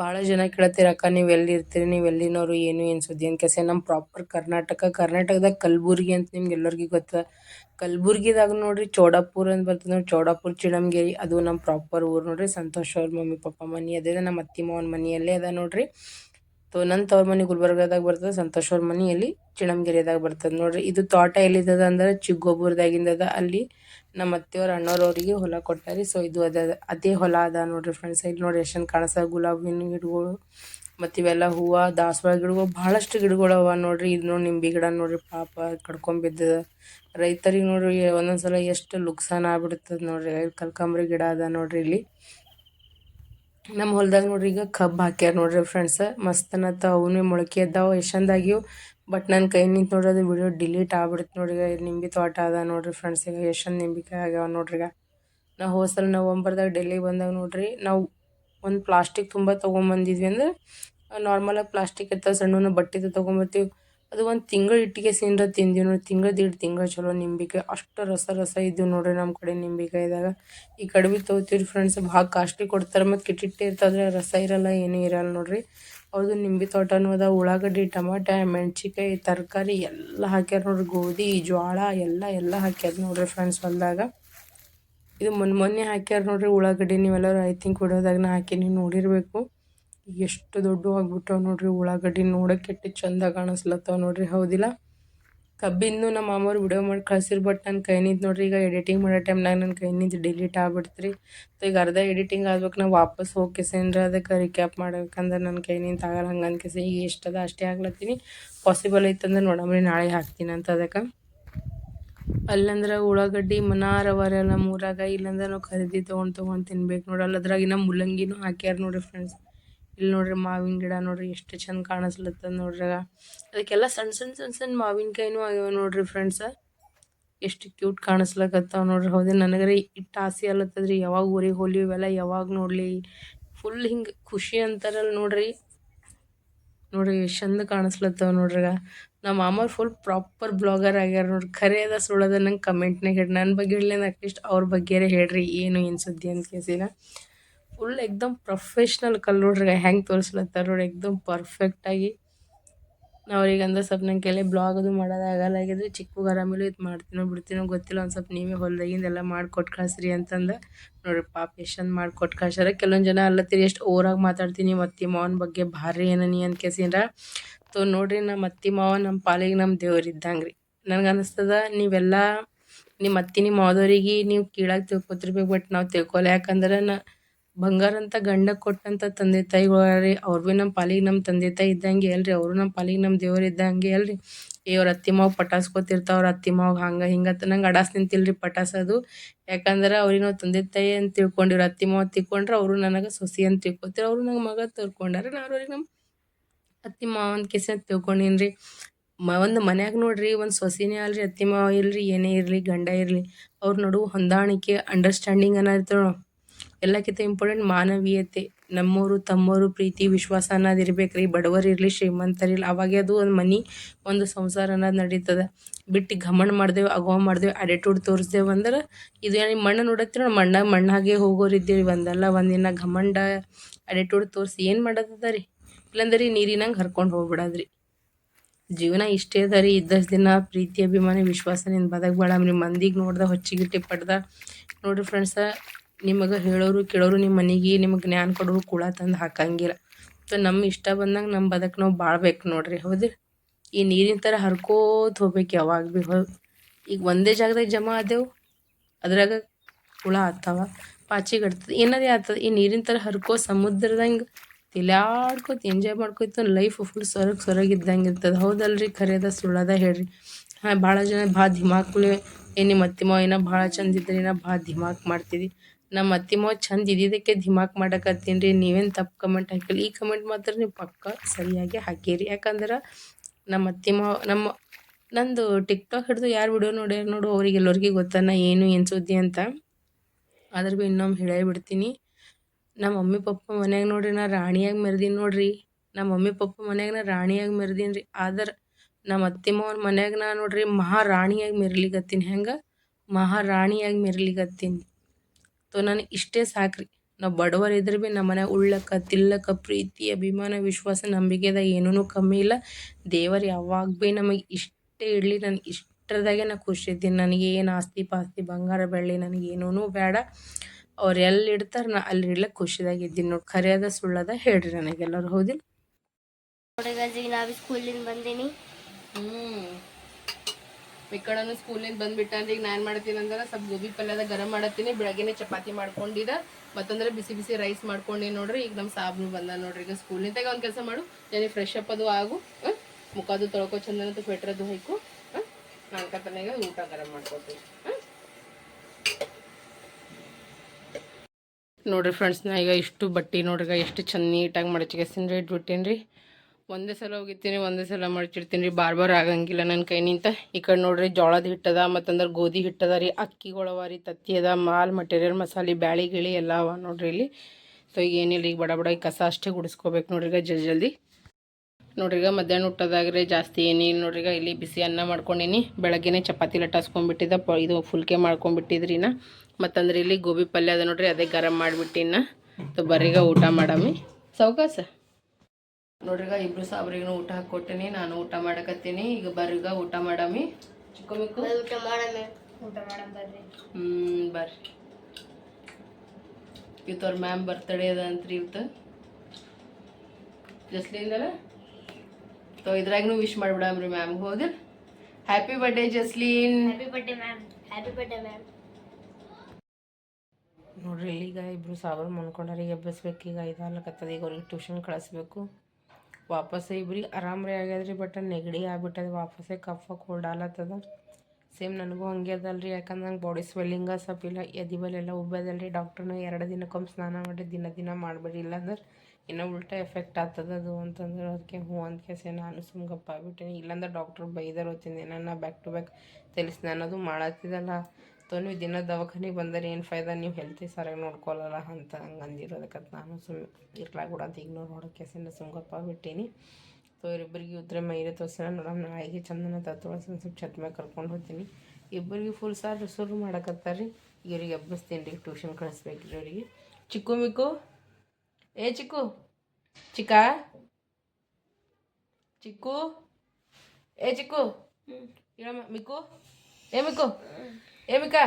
ಭಾಳ ಜನ ಕೇಳತ್ತೀರಕ್ಕ ನೀವು ಎಲ್ಲಿ ಇರ್ತೀರಿ? ನೀವು ಎಲ್ಲಿನೋರು? ಏನು ಏನು ಸುದ್ದಿ? ನಮ್ಮ ಪ್ರಾಪರ್ ಕರ್ನಾಟಕ, ಕರ್ನಾಟಕದಾಗ ಕಲಬುರ್ಗಿ ಅಂತ ನಿಮ್ಗೆ ಎಲ್ಲರಿಗೂ ಗೊತ್ತ. ಕಲಬುರ್ಗಿದಾಗ ನೋಡ್ರಿ ಚೌಡಾಪುರ ಅಂತ ಬರ್ತದೆ ನೋಡಿ ಚೌಡಾಪುರ ಚಿಡಂಗೇರಿ ಅದು ನಮ್ಮ ಪ್ರಾಪರ್ ಊರು ನೋಡ್ರಿ. ಸಂತೋಷ್ ಅವ್ರ ಮಮ್ಮಿ, ಪಪ್ಪ ಮನೆ ಅದೇ ನಮ್ಮ ಅತ್ತಿ ಮಾವನ ಮನೆಯಲ್ಲೇ ಅದ ನೋಡ್ರಿ. ತೋ ನನ್ನ ತವ್ರ ಮನೆ ಗುಲ್ಬರ್ಗದಾಗ ಬರ್ತದೆ ಸಂತೋಷ್ ಅವ್ರ ಮನೆಯಲ್ಲಿ ಚಿಳಮಗೆರೆದಾಗ ಬರ್ತದೆ. ನೋಡ್ರಿ, ಇದು ತೋಟ ಎಲ್ಲಿದ್ದದ ಅಂದ್ರೆ ಚಿಕ್ಕೊಬ್ಬರದಾಗಿಂದದ ಅಲ್ಲಿ ನಮ್ಮ ಅತ್ತೆಯವ್ರ ಅಣ್ಣವ್ರವ್ರಿಗೆ ಹೊಲ ಕೊಟ್ಟಾರಿ. ಸೊ ಇದು ಅದ, ಅದೇ ಹೊಲ ಅದ ನೋಡ್ರಿ ಫ್ರೆಂಡ್ಸ್ ಇಲ್ಲಿ ನೋಡ್ರಿ ಎಷ್ಟು ಕಾಣಿಸ ಗುಲಾಬಿ ಗಿಡಗಳು ಮತ್ತು ಇವೆಲ್ಲ ಹೂವು, ದಾಸವಾಳ ಗಿಡಗಳು ಭಾಳಷ್ಟು ಗಿಡಗಳು ಅವ ನೋಡ್ರಿ. ಇದು ನೋಡಿ ನಿಂಬೆ ಗಿಡ ನೋಡ್ರಿ, ಪಾಪ ಕಡ್ಕೊಂಬಿದ್ದದ ರೈತರಿಗೆ ನೋಡ್ರಿ ಒಂದೊಂದು ಸಲ ಎಷ್ಟು ಲುಕ್ಸಾನ್ ಆಗ್ಬಿಡ್ತದೆ ನೋಡ್ರಿ. ಕಲ್ಕಂಬ್ರಿ ಗಿಡ ಅದ ನೋಡ್ರಿ ಇಲ್ಲಿ. ನಮ್ಮ ಹೊಲ್ದಾಗ ನೋಡ್ರಿ ಈಗ ಕಬ್ಬು ಹಾಕ್ಯಾರ ನೋಡ್ರಿ ಫ್ರೆಂಡ್ಸ್ ಮಸ್ತನತ್ತ ಅವನೇ ಮೊಳಕೆ ಎದ್ದಾವ ಎಷ್ಟಂದಾಗ್ಯವು ಬಟ್ ನನ್ನ ಕೈ ನಿಂತು ನೋಡ್ರಿ ಅದು ವಿಡಿಯೋ ಡಿಲೀಟ್ ಆಗ್ಬಿಡುತ್ತೆ ನೋಡ್ರಿ ಈಗ. ನಿಂಬೆ ತೋಟ ಅದ ನೋಡ್ರಿ ಫ್ರೆಂಡ್ಸ್ ಈಗ ಎಷ್ಟೊಂದು ನಿಂಬಿಕಾಯಿ ಆಗ್ಯಾವ ನೋಡ್ರಿ ಈಗ. ನಾವು ಹೋಸಲ್ ಸಲ ನವಂಬರ್ದಾಗ ಡೆಲ್ಲಿಗೆ ಬಂದಾಗ ನೋಡ್ರಿ. ನಾವು ಒಂದು ಪ್ಲಾಸ್ಟಿಕ್ ತುಂಬ ತೊಗೊಂಬಂದಿದ್ವಿ ಅಂದ್ರೆ ನಾರ್ಮಲಾಗಿ ಪ್ಲಾಸ್ಟಿಕ್ ಇರ್ತಾವೆ ಸಣ್ಣ ಬಟ್ಟೆದು ತೊಗೊಂಬರ್ತೀವಿ ಅದು ಒಂದು ತಿಂಗಳು ಇಟ್ಟಿಗೆ ಸೀನ್ರ ತಿಂದೀವಿ ನೋಡಿ. ತಿಂಗಳು ದೀಡ್ ತಿಂಗಳು ಚಲೋ ನಿಂಬಿಕಾಯಿ ಅಷ್ಟು ರಸ ರಸ ಇದ್ದು ನೋಡ್ರಿ ನಮ್ಮ ಕಡೆ ನಿಂಬಿಕಾಯಿದಾಗ ಈ ಕಡಿಮೆ ತೊಗೋತೀವಿ ಫ್ರೆಂಡ್ಸ್ ಭಾಳ ಕಾಸ್ಟ್ಲಿ ಕೊಡ್ತಾರೆ ಮತ್ತು ಕಿಟ್ಟಿಟ್ಟೆ ಇರ್ತದ್ರೆ ರಸ ಇರಲ್ಲ, ಏನೂ ಇರಲ್ಲ ನೋಡ್ರಿ. ಅವ್ರದ್ದು ನಿಂಬೆ ತೋಟನೂ ಅದ ಉಳ್ಳಾಗಡ್ಡಿ, ಟಮಾಟ ಮೆಣಸಿಕಾಯಿ ತರಕಾರಿ ಎಲ್ಲ ಹಾಕ್ಯಾರ ನೋಡ್ರಿ. ಗೋಧಿ ಜೋಳ ಎಲ್ಲ ಎಲ್ಲ ಹಾಕ್ಯಾರ ನೋಡ್ರಿ ಫ್ರೆಂಡ್ಸ್ ಹೊಲ್ದಾಗ. ಇದು ಮೊನ್ನೆ ಮೊನ್ನೆ ಹಾಕ್ಯಾರ ನೋಡ್ರಿ ಉಳ್ಳಾಗಡ್ಡಿ ನೀವೆಲ್ಲರೂ ಐ ಥಿಂಕ್ ವಿಡಿಯೋದಾಗ ನಾ ಹಾಕಿ ನೀವು ನೋಡಿರಬೇಕು. ಎಷ್ಟು ದೊಡ್ಡ ಆಗ್ಬಿಟ್ಟವ ನೋಡ್ರಿ, ಉಳ್ಳಾಗಡ್ಡಿ ನೋಡಕ್ಕೆ ಎಷ್ಟು ಚಂದ ಕಾಣಿಸ್ಲತ್ತವ ನೋಡ್ರಿ, ಹೌದಿಲ್ಲ? ಕಬ್ಬಿಂದು ನಮ್ಮ ಮಾಮವ್ರು ವಿಡಿಯೋ ಮಾಡಿ ಕಳ್ಸಿರ್ ಬಟ್ ನನ್ನ ಕೈನಿದ್ದು ನೋಡ್ರಿ, ಈಗ ಎಡಿಟಿಂಗ್ ಮಾಡೋ ಟೈಮ್ನಾಗ ನನ್ನ ಕೈನಿದ್ದು ಡಿಲೀಟ್ ಆಗ್ಬಿಡ್ತ್ರಿ. ಸೊ ಈಗ ಅರ್ಧ ಎಡಿಟಿಂಗ್ ಆಗ್ಬೇಕು ನಾ ವಾಪಸ್ ಹೋಗ್ಕೆಸೇನ್ರಿ ಅದಕ್ಕೆ ರಿಕ್ಯಾಪ್ ಮಾಡ್ಬೇಕಂದ್ರೆ ನನ್ನ ಕೈನಿಂದ ಆಗಲ್ಲ, ಹಂಗೆ ಅನ್ಕೆಸಿ. ಈಗ ಎಷ್ಟದ ಅಷ್ಟೇ ಆಗ್ಲತ್ತೀನಿ. ಪಾಸಿಬಲ್ ಐತಂದ್ರೆ ನೋಡಮ್ರಿ ನಾಳೆ ಹಾಕ್ತೀನಿ ಅಂತ ಅದಕ್ಕೆ. ಅಲ್ಲಂದ್ರೆ ಉಳ್ಳಾಗಡ್ಡಿ ಮನಾರವರ ನಮ್ಮ ಊರಾಗ ಇಲ್ಲಂದ್ರೆ ನಾವು ಖರೀದಿ ತೊಗೊಂಡು ತೊಗೊಂಡು ತಿನ್ಬೇಕು ನೋಡಿ ಅದ್ರಾಗಿನ ಮೂಲಂಗಿನೂ ಮುಲ್ಲಂಗಿನೂ ಹಾಕ್ಯಾರ ನೋಡ್ರಿ ಫ್ರೆಂಡ್ಸ್ ಇಲ್ಲಿ ನೋಡ್ರಿ ಮಾವಿನ ಗಿಡ ನೋಡ್ರಿ ಎಷ್ಟು ಚಂದ ಕಾಣಿಸ್ಲತ್ತದ ನೋಡ್ರಿ ಅದಕ್ಕೆಲ್ಲ ಸಣ್ಣ ಸಣ್ಣ ಸಣ್ಣ ಸಣ್ಣ ಮಾವಿನಕಾಯಿನೂ ಆಗ್ಯಾವ ನೋಡ್ರಿ ಫ್ರೆಂಡ್ಸ್ ಎಷ್ಟು ಕ್ಯೂಟ್ ಕಾಣಿಸ್ಲಕತ್ತಾವ ನೋಡ್ರಿ. ಹೌದೇ ನನಗರೆ ಇಟ್ಟು ಆಸೆ ಅಲ್ಲತ್ತದ್ರಿ. ಯಾವಾಗ ಊರಿಗೆ ಹೋಲಿ ಇವೆಲ್ಲ ಯಾವಾಗ ನೋಡಲಿ. ಫುಲ್ ಹಿಂಗೆ ಖುಷಿ ಅಂತಾರಲ್ಲ ನೋಡ್ರಿ. ನೋಡ್ರಿ ಎಷ್ಟು ಚಂದ ಕಾಣಿಸ್ಲತ್ತವ ನೋಡ್ರಿ ನಮ್ಮ ಮಾಮವ್ರು ಫುಲ್ ಪ್ರಾಪರ್ ಬ್ಲಾಗರ್ ಆಗ್ಯಾರ ನೋಡ್ರಿ. ಖರೆ ಅದ ಸುಳ್ಳದ. ನಂಗೆ ಕಮೆಂಟ್ನಾಗ ಹೇಳಿ ನನ್ನ ಬಗ್ಗೆ ಹೇಳಿ ಅಟ್ಲೀಸ್ಟ್ ಅವ್ರ ಬಗ್ಗೆ ಹೇಳ್ರಿ. ಏನು ಏನು ಸುದ್ದಿ ಅಂತ ಕೇಸಿನ ಫುಲ್ ಎಕ್ದಮ್ ಪ್ರೊಫೆಷ್ನಲ್ ಕಲ್ ನೋಡ್ರಿ, ಹೆಂಗೆ ತೋರಿಸ್ಲತ್ತಾರ ನೋಡಿ ಎಕ್ದಮ್ ಪರ್ಫೆಕ್ಟಾಗಿ ಅವ್ರಿಗೆ ಅಂದ್ರೆ ಸ್ವಲ್ಪ ನಂಗೆ ಕೆಲೆ ಬ್ಲಾಗ್ ಅದು ಮಾಡೋದಾಗಲ್ಲ ಆಗಿದ್ರೆ ಚಿಕ್ಕ ಆರಾಮಿಲ್ಲ ಇದು ಮಾಡ್ತೀನೋ ಬಿಡ್ತೀನೋ ಗೊತ್ತಿಲ್ಲ ಒಂದು ಸ್ವಲ್ಪ ನೀವೇ ಹೊಲ್ದಾಗಿಂದೆಲ್ಲ ಮಾಡ್ಕೊಟ್ ಕಳಿಸ್ರಿ ಅಂತಂದು. ನೋಡ್ರಿ ಪಾಪ ಎಷ್ಟೊಂದು ಮಾಡ್ಕೊಟ್ ಕಳ್ಸ್ಯಾರ ಕೆಲವೊಂದು ಜನ ಅಲ್ಲತ್ತೀರಿ ಎಷ್ಟು ಓರಾಗಿ ಮಾತಾಡ್ತೀನಿ, ಮತ್ತಿ ಮಾವನ ಬಗ್ಗೆ ಭಾರಿ ಏನನಿ ಅಂತ ಕೇಸಿಂದ್ರ ತೋ ನೋಡ್ರಿ ನಮ್ಮ ಅತ್ತಿ ಮಾವ ನಮ್ಮ ಪಾಲಿಗೆ ನಮ್ಮ ದೇವ್ರು ಇದ್ದಂಗೆ ರೀ ನನಗೆ ಅನಿಸ್ತದ ನೀವೆಲ್ಲ ನಿಮ್ಮ ಅತ್ತಿ ನಿಮ್ಮ ಮಾವದವ್ರಿಗೆ ನೀವು ಕೀಳಾಗಿ ತಿಳ್ಕೊತಿರ್ಬೇಕು, ಬಟ್ ನಾವು ತಿಳ್ಕೊಲ್ಲ. ಯಾಕಂದ್ರೆ ನಾ ಬಂಗಾರ ಅಂತ ಗಂಡ ಕೊಟ್ಟಂಥ ತಂದೆ ತಾಯಿಗಳು ಅವ್ರು ಭೀ ನಮ್ಮ ಪಾಲಿಗೆ ನಮ್ಮ ತಂದೆ ತಾಯಿ ಇದ್ದಂಗೆ ಅಲ್ರಿ. ಅವರು ನಮ್ಮ ಪಾಲಿಗೆ ನಮ್ಮ ದೇವ್ರು ಇದ್ದಂಗೆ ಅಲ್ರಿ. ಇವ್ರ ಅತ್ತಿ ಮಾವು ಪಟಾಸ್ಕೊತಿರ್ತಾವ್ರ ಅತ್ತಿ ಮಾವು ಹಂಗೆ ಹಿಂಗೆ ಅಂತ ನಂಗೆ ಅಡಾಸ್ ನಿಂತಿಲ್ರಿ ಪಟಾಸೋದು ಯಾಕಂದ್ರೆ ಅವ್ರಿಗೆ ನಾವು ತಂದೆ ತಾಯಿ ಅಂತ ತಿಳ್ಕೊಂಡಿವ್ರು, ಅತ್ತಿ ಮಾವ ತಿಳ್ಕೊಂಡ್ರೆ ಅವರು ನನಗೆ ಸೊಸಿ ಅಂತ ತಿಳ್ಕೊತಿರ, ಅವರು ನಂಗೆ ಮಗ ತಿಳ್ಕೊಂಡಾರ ನಾನು ಅವ್ರಿಗೆ ನಮ್ಮ ಅತ್ತಿ ಮಾವ ಅಂತ ತಿಳ್ಕೊಂಡಿನ್ರಿ. ಮ, ಒಂದು ಮನ್ಯಾಗ ನೋಡ್ರಿ, ಒಂದು ಸೊಸಿನೇ ಅಲ್ರಿ, ಅತ್ತಿ ಮಾವ ಇಲ್ರಿ, ಏನೇ ಇರಲಿ, ಗಂಡ ಇರಲಿ. ಅವ್ರ ನಡುವೆ ಹೊಂದಾಣಿಕೆ ಅಂಡರ್ಸ್ಟ್ಯಾಂಡಿಂಗ್ ಅನ್ನೋ ಇರ್ತೇವೆ ಎಲ್ಲಕ್ಕಿಂತ ಇಂಪಾರ್ಟೆಂಟ್ ಮಾನವೀಯತೆ. ನಮ್ಮವರು ತಮ್ಮವರು ಪ್ರೀತಿ, ವಿಶ್ವಾಸ ಅನ್ನೋದು ಇರ್ಬೇಕು ರೀ ಬಡವರು ಇರಲಿ ಶ್ರೀಮಂತರಿರಲಿ ಅವಾಗೆ ಅದು ಒಂದು ಮನೆ, ಒಂದು ಸಂಸಾರ ಅನ್ನೋದು ನಡೀತದೆ. ಬಿಟ್ಟು ಘಮಂಡ್ ಮಾಡ್ದೇವೆ ಅಗವ ಮಾಡ್ದೇವೆ ಆಟಿಟ್ಯೂಡ್ ತೋರಿಸ್ದೇವು ಅಂದ್ರೆ ಇದು ಏನು ಮಣ್ಣು ನೋಡತ್ತೀರ ಮಣ್ಣ, ಮಣ್ಣಾಗೆ ಹೋಗೋರು ಇದ್ದೀವಿ ಒಂದಲ್ಲ, ಒಂದಿನ ಘಮಂಡ ಆಟಿಟ್ಯೂಡ್ ತೋರಿಸಿ ಏನು ಮಾಡೋದದ ರೀ ಇಲ್ಲಂದ್ರೆ ನೀರಿನಂಗೆ ಹರ್ಕೊಂಡು ಹೋಗ್ಬಿಡೋದ್ರಿ. ಜೀವನ ಇಷ್ಟೇ ಅದ ರೀ, ಇದ್ದಷ್ಟು ದಿನ ಪ್ರೀತಿ, ಅಭಿಮಾನ ವಿಶ್ವಾಸದಿಂದ ಬದಕ್ಬೇಡಮ್ರಿ ಮಂದಿಗೆ ನೋಡ್ದೆ, ಹೊಚ್ಚಿಗಿಟ್ಟಿ ಪಡ್ದ. ನೋಡ್ರಿ ಫ್ರೆಂಡ್ಸ ನಿಮಗೆ ಹೇಳೋರು ಕೇಳೋರು ನಿಮ್ಮ ಮನೆಗೆ ನಿಮಗೆ ಜ್ಞಾನ ಕೊಡೋರು ಕೂಡ ತಂದು ಹಾಕಂಗಿಲ್ಲ. ಸೊ ನಮ್ಮ ಇಷ್ಟ ಬಂದಂಗೆ ನಮ್ಮ ಬದಕು ನಾವು ಬಾಳ್ಬೇಕು ನೋಡ್ರಿ, ಹೌದ್ರಿ? ಈ ನೀರಿನ ಥರ ಹರ್ಕೋತ ಹೋಗ್ಬೇಕು ಯಾವಾಗ ಭೀ ಈಗ ಒಂದೇ ಜಾಗದಾಗ ಜಮಾ ಆದೆವು, ಅದ್ರಾಗ ಹುಳ ಪಾಚಿ ಕಟ್ತದೆ ಏನಾರೇ ಆಗ್ತದೆ ಈ ನೀರಿನ ಥರ ಹರ್ಕೋ ಸಮುದ್ರದಂಗೆ ತಿಲ್ಯಾಡ್ಕೋತ ಎಂಜಾಯ್ ಮಾಡ್ಕೋತ ಲೈಫ್ ಫುಲ್ ಸೊರಗ್ ಸೊರಗ್ ಇದ್ದಂಗೆ ಇರ್ತದೆ, ಹೌದಲ್ರಿ? ಖರೇದ ಸುಳ್ಳದ ಹೇಳ್ರಿ. ಹಾಂ, ಭಾಳ ಜನ ಭಾಳ ಧಿಮಾಕ್ಲೆ ಏನು ನಿಮ್ಮ ಅತ್ತಿಮ ಏನೋ ಭಾಳ ಚಂದ ಏನೋ ಭಾಳ ಧಿಮಾಕ್ ಮಾಡ್ತಿದ್ದಿ ನಮ್ಮ ಅತ್ತಿ ಮಾವ ಚಂದ ಇದ್ದಿದ್ದಕ್ಕೆ ಧಿಮಾಕ್ ಮಾಡಕತ್ತೀನಿ ರೀ, ನೀವೇನು ತಪ್ಪು ಕಮೆಂಟ್ ಹಾಕಿಲ್ಲ. ಈ ಕಮೆಂಟ್ ಮಾತ್ರ ನೀವು ಪಕ್ಕ ಸರಿಯಾಗಿ ಹಾಕಿರಿ. ಯಾಕಂದ್ರೆ ನಮ್ಮ ಅತ್ತಿ ಮಾವ, ನಮ್ಮ ನಂದು ಟಿಕ್ಟಾಕ್ ಹಿಡಿದು ಯಾರು ವಿಡಿಯೋ ನೋಡ್ಯಾರ ನೋಡು ಅವ್ರಿಗೆ ಎಲ್ಲರಿಗೆ ಗೊತ್ತಾನ ಏನು ಏನು ಸುದ್ದಿ ಅಂತ. ಆದ್ರೆ ಭೀ ಇನ್ನೊಮ್ಮೆ ಹೇಳೇ ಬಿಡ್ತೀನಿ. ನಮ್ಮ ಮಮ್ಮಿ ಪಪ್ಪ ಮನ್ಯಾಗ ನೋಡ್ರಿ, ನಾ ರಾಣಿಯಾಗಿ ಮೆರೆದೀನಿ ನೋಡ್ರಿ. ನಮ್ಮ ಮಮ್ಮಿ ಪಪ್ಪ ಮನ್ಯಾಗ ನಾ ರಾಣಿಯಾಗಿ ಮೆರೆದೀನಿ ರೀ. ಆದ್ರೆ ನಮ್ಮ ಅತ್ತಿ ಮಾವನ ಮನ್ಯಾಗ ನಾ ನೋಡ್ರಿ ಮಹಾರಾಣಿಯಾಗಿ ಮೆರಲಿಗತ್ತೀನಿ ಹೆಂಗೆ? ಮಹಾರಾಣಿಯಾಗಿ ಮೆರ್ಲಿಕತ್ತೀನಿ. ತೊ ನನಗೆ ಇಷ್ಟೇ ಸಾಕ್ರಿ. ನಾವು ಬಡವರು ಇದ್ರೆ ಭೀ ನಮ್ಮ ಮನ್ಯಾಗ ಉಳ್ಳಕ್ಕ ತಿಲ್ಲಕ್ಕ ಪ್ರೀತಿ ಅಭಿಮಾನ ವಿಶ್ವಾಸ ನಂಬಿಕೆದಾಗ ಏನೂ ಕಮ್ಮಿ ಇಲ್ಲ. ದೇವರು ಯಾವಾಗ ಭೀ ನಮಗೆ ಇಷ್ಟೇ ಇಡಲಿ ನನಗೆ ಇಷ್ಟರದಾಗೆ ನಾನು ಖುಷಿ ಇದ್ದೀನಿ. ನನಗೆ ಏನು ಆಸ್ತಿ ಪಾಸ್ತಿ ಬಂಗಾರ ಬೆಳ್ಳಿ ನನಗೆ ಏನೂ ಬೇಡ. ಅವ್ರು ಎಲ್ಲಿ ಇಡ್ತಾರೆ ನಾ ಅಲ್ಲಿ ಇಡ್ಲಕ್ಕೆ ಖುಷಿದಾಗ ಇದ್ದೀನಿ ನೋಡಿ. ಖರೆಯದ ಸುಳ್ಳದ ಹೇಳ್ರಿ ನನಗೆಲ್ಲರೂ ಹೌದಿಲ್ಲ? ಈಗ ನಾವು ಸ್ಕೂಲಿಂದ ಬಂದೀನಿ. ಹ್ಞೂ ಮಿಕ್ಕಡನು ಸ್ಕೂಲಿಂದ ಬಂದ್ಬಿಟ್ಟಂದ್ರೆ ಈಗ ನಾನು ಮಾಡ್ತೀನಿ ಅಂದ್ರೆ ಸ್ವಲ್ಪ ಗೋಬಿ ಪಲ್ಯದ ಗರಂ ಮಾಡತ್ತೀನಿ, ಬೆಳಗ್ಗೆನೆ ಚಪಾತಿ ಮಾಡ್ಕೊಂಡಿದ್ದ. ಮತ್ತಂದ್ರೆ ಬಿಸಿ ಬಿಸಿ ರೈಸ್ ಮಾಡ್ಕೊಂಡಿ ನೋಡ್ರಿ, ಈಗ ನಮ್ಮ ಸಾಬ್ನು ಬಂದ ನೋಡ್ರಿ. ಈಗ ಸ್ಕೂಲಿಂದಾಗ ಒಂದು ಕೆಲಸ ಮಾಡು. ನನಗೆ ಫ್ರೆಶ್ ಅಪ್ ಅದು ಆಗು. ಮುಖದ ತೊಳ್ಕೊ ಚಂದನಂತ ಫೆಟ್ರದ್ದು ಹೊಯ್ಕು ನಾಲ್ಕ ತನಗ ಊಟ ಗರಂ ಮಾಡ್ಕೊತೀನಿ? ನೋಡ್ರಿ ಫ್ರೆಂಡ್ಸ್ ನಾ ಈಗ ಇಷ್ಟು ಬಟ್ಟೆ ನೋಡ್ರಿ ಎಷ್ಟು ಚೆನ್ನ ನೀಟಾಗಿ ಮಡಚಿಗೆಸಿನ ಇಟ್ಬಿಟ್ಟೀನಿ ರೀ ಒಂದೇ ಸಲ ಹೋಗಿರ್ತೀನಿ, ಒಂದೇ ಸಲ ಮಡಚಿರ್ತೀನಿ ರೀ ಬಾರ್ ಬಾರ್ ಆಗಂಗಿಲ್ಲ ನನ್ನ ಕೈ ನಿಂತ. ಈ ಕಡೆ ನೋಡ್ರಿ ಜೋಳದ ಹಿಟ್ಟದ ಮತ್ತಂದ್ರೆ ಗೋಧಿ ಹಿಟ್ಟದ ರೀ ಅಕ್ಕಿಗಳವ ರೀ, ತತ್ತಿ ಅದ, ಮಾಲ್ ಮಟೀರಿಯಲ್ ಮಸಾಲೆ, ಬ್ಯಾಳಿ, ಗಿಳಿ ಎಲ್ಲ ಅವ ನೋಡ್ರಿ ಇಲ್ಲಿ. ಸೊ ಈಗ ಏನಿಲ್ಲ, ಈಗ ಬಡ ಬಡ ಈ ಕಸ ಅಷ್ಟೇ ಗುಡಿಸ್ಕೋಬೇಕು ನೋಡ್ರಿ ಈಗ ಜಲ್ದಿ ಜಲ್ದಿ. ನೋಡ್ರಿ ಈಗ ಮಧ್ಯಾಹ್ನ ಊಟದಾಗ್ರೆ, ಜಾಸ್ತಿ ಏನಿಲ್ಲ ನೋಡ್ರಿ ಈಗ ಇಲ್ಲಿ ಬಿಸಿ ಅನ್ನ ಮಾಡ್ಕೊಂಡಿನಿ. ಬೆಳಗ್ಗೆನೇ ಚಪಾತಿ ಲಟ್ಟಾಸ್ಕೊಂಡ್ಬಿಟ್ಟಿದ್ದ, ಪ ಇದು ಫುಲ್ಕೆ ಮಾಡ್ಕೊಂಡ್ಬಿಟ್ಟಿದ್ರಿ ನಾ ಮತ್ತಂದ್ರೆ ಇಲ್ಲಿ ಗೋಬಿ ಪಲ್ಯ ಅದ ನೋಡ್ರಿ, ಅದೇ ಗರಂ ಮಾಡಿಬಿಟ್ಟಿನ ಸೊ ಬರೀಗ ಊಟ ಮಾಡಮಿ. ಸೌಕಾಸ? ನೋಡ್ರಿಗ ಇಬ್ರು ಸಾಬ್ರಿಗೂ ಊಟ ಹಾಕೊಟ್ಟಿನಿ ನಾನು ಊಟ ಮಾಡಕತ್ತೀನಿ. ಈಗ ಬರ್ರಿಗ ಊಟ ಮಾಡಮಿ. ಚಿಕ್ಕ ಮಿಕ್ಕು ಊಟ ಮಾಡಮಿ ಊಟ ಮಾಡಮ್ ಬರ್ರಿ. ಹ್ಮ್ ಬರ್ರಿ. ಇವತ್ತು ಅವ್ರ ಮ್ಯಾಮ್ ಬರ್ತಡೇ ಅದ ಅಂತ್ರಿ ಇವತ್ತು. ಜಸ್ಲಿಂದಲ್ಲ ಸೊ ಇದ್ರಾಗೂ ವಿಶ್ ಮಾಡ್ಬಿಡಮ್ರಿ ಮ್ಯಾಮ್. ಹೋದ್ರ happy birthday Jasleen. Happy birthday ma'am. Happy birthday ma'am. ನೋಡ್ರಿ ಈಗ ಇಬ್ರು ಸಾವಿರ ಮನ್ಕೊಂಡ್ರಿ ಈಗ ಎಬ್ಬಸ್ಬೇಕು. ಈಗ ಐದಾಗ್ಲಕತ್ತದ ಈಗ ಅವ್ರಿಗೆ ಟ್ಯೂಷನ್ ಕಳಿಸ್ಬೇಕು. ವಾಪಸ್ ಇಬ್ರಿಗೆ ಆರಾಮ್ರಿ ಆಗ್ಯದ್ರಿ ಬಟ್ ನೆಗಡಿ ಆಗ್ಬಿಟ್ಟದ. ವಾಪಸ್ಸೇ ಕಫ ಕೋಲ್ಡ್ ಆಲತ್ತದ ಸೇಮ್ ನನಗೂ ಹಂಗೆ ಅದಲ್ರಿ, ಯಾಕಂದ್ರೆ ನಂಗೆ ಬಾಡಿ ಸ್ವೆಲ್ಲಿಂಗ ಸ್ವಲ್ಪ ಇಲ್ಲ, ಎದಿ ಬಲೆಲ್ಲ ಉಬ್ಬದಲ್ರಿ ಡಾಕ್ಟ್ರನ್ನ ಎರಡು ದಿನಕ್ಕೊಮ್ಮೆ ಸ್ನಾನ ಮಾಡಿ, ದಿನ ದಿನ ಮಾಡಬೇಡಿ ಇಲ್ಲಾಂದ್ರೆ ಇನ್ನೂ ಉಲ್ಟಾ ಎಫೆಕ್ಟ್ ಆಗ್ತದ ಅದು ಅಂತಂದ್ರೆ ಅದಕ್ಕೆ ಹ್ಞೂ ಅಂದ್ಕೆಸೆ ನಾನು ಸುಮ್ ಗಪ್ಪ ಆಗ್ಬಿಟ್ಟೇನಿ ಇಲ್ಲಾಂದ್ರೆ ಡಾಕ್ಟ್ರ್ ಬೈದಾರ ಹೋಗ್ತೀನಿ ನಾನು ಬ್ಯಾಕ್ ಟು ಬ್ಯಾಕ್ ತಲೆ ಸ್ನಾನದು ಮಾಡತ್ತಿದ್ದಲ್ಲ ತೊ ನೀವು ದಿನ ದವಾಖಾನಿಗೆ ಬಂದರೆ ಏನು ಫಾಯ್ದ ನೀವು ಹೆಲ್ತಿ ಸರಿಯಾಗಿ ನೋಡ್ಕೊಳ್ಳಲ್ಲ ಅಂತ ಹಂಗೆ ಅಂದಿರೋದಕ್ಕೆ ನಾನು ಸುಮ್ಮನೆ ಇರ್ಲಾಗ್ಬಿಡ ಅಂತ ಇಗ್ನೋರ್ ಮಾಡೋಕೆಸಿಂದ ಸುಮ್ಗಪ್ಪ ಬಿಟ್ಟೀನಿ. ಸೊ ಇವರಿಬ್ಬರಿಗೆ ಉದ್ರೆ ಮೈರೆ ತೋರಿಸಿನ ನಾ ನಾಳೆಗೆ ಚಂದನ ತತ್ವಸ ಸ್ವಲ್ಪ ಸ್ವಲ್ಪ ಮ್ಯಾಗ ಕರ್ಕೊಂಡು ಹೋಗ್ತೀನಿ. ಇಬ್ಬರಿಗೆ ಫುಲ್ ಸಾರ್ ಶುರು ಮಾಡಕತ್ತಾರೆ ಇವರಿಗೆ ಎಬ್ಬಸ್ತೀನಿ ರೀ ಟ್ಯೂಷನ್ ಕಳಿಸ್ಬೇಕ್ರಿ ಇವರಿಗೆ. ಚಿಕ್ಕು ಮಿಕ್ಕು. ಏ ಚಿಕ್ಕು. ಚಿಕ್ಕ. ಚಿಕ್ಕು. ಏ ಚಿಕ್ಕು. ಹೇಳಮ್ಮ ಮಿಕ್ಕು. ಏ ಏಮಿಕಾ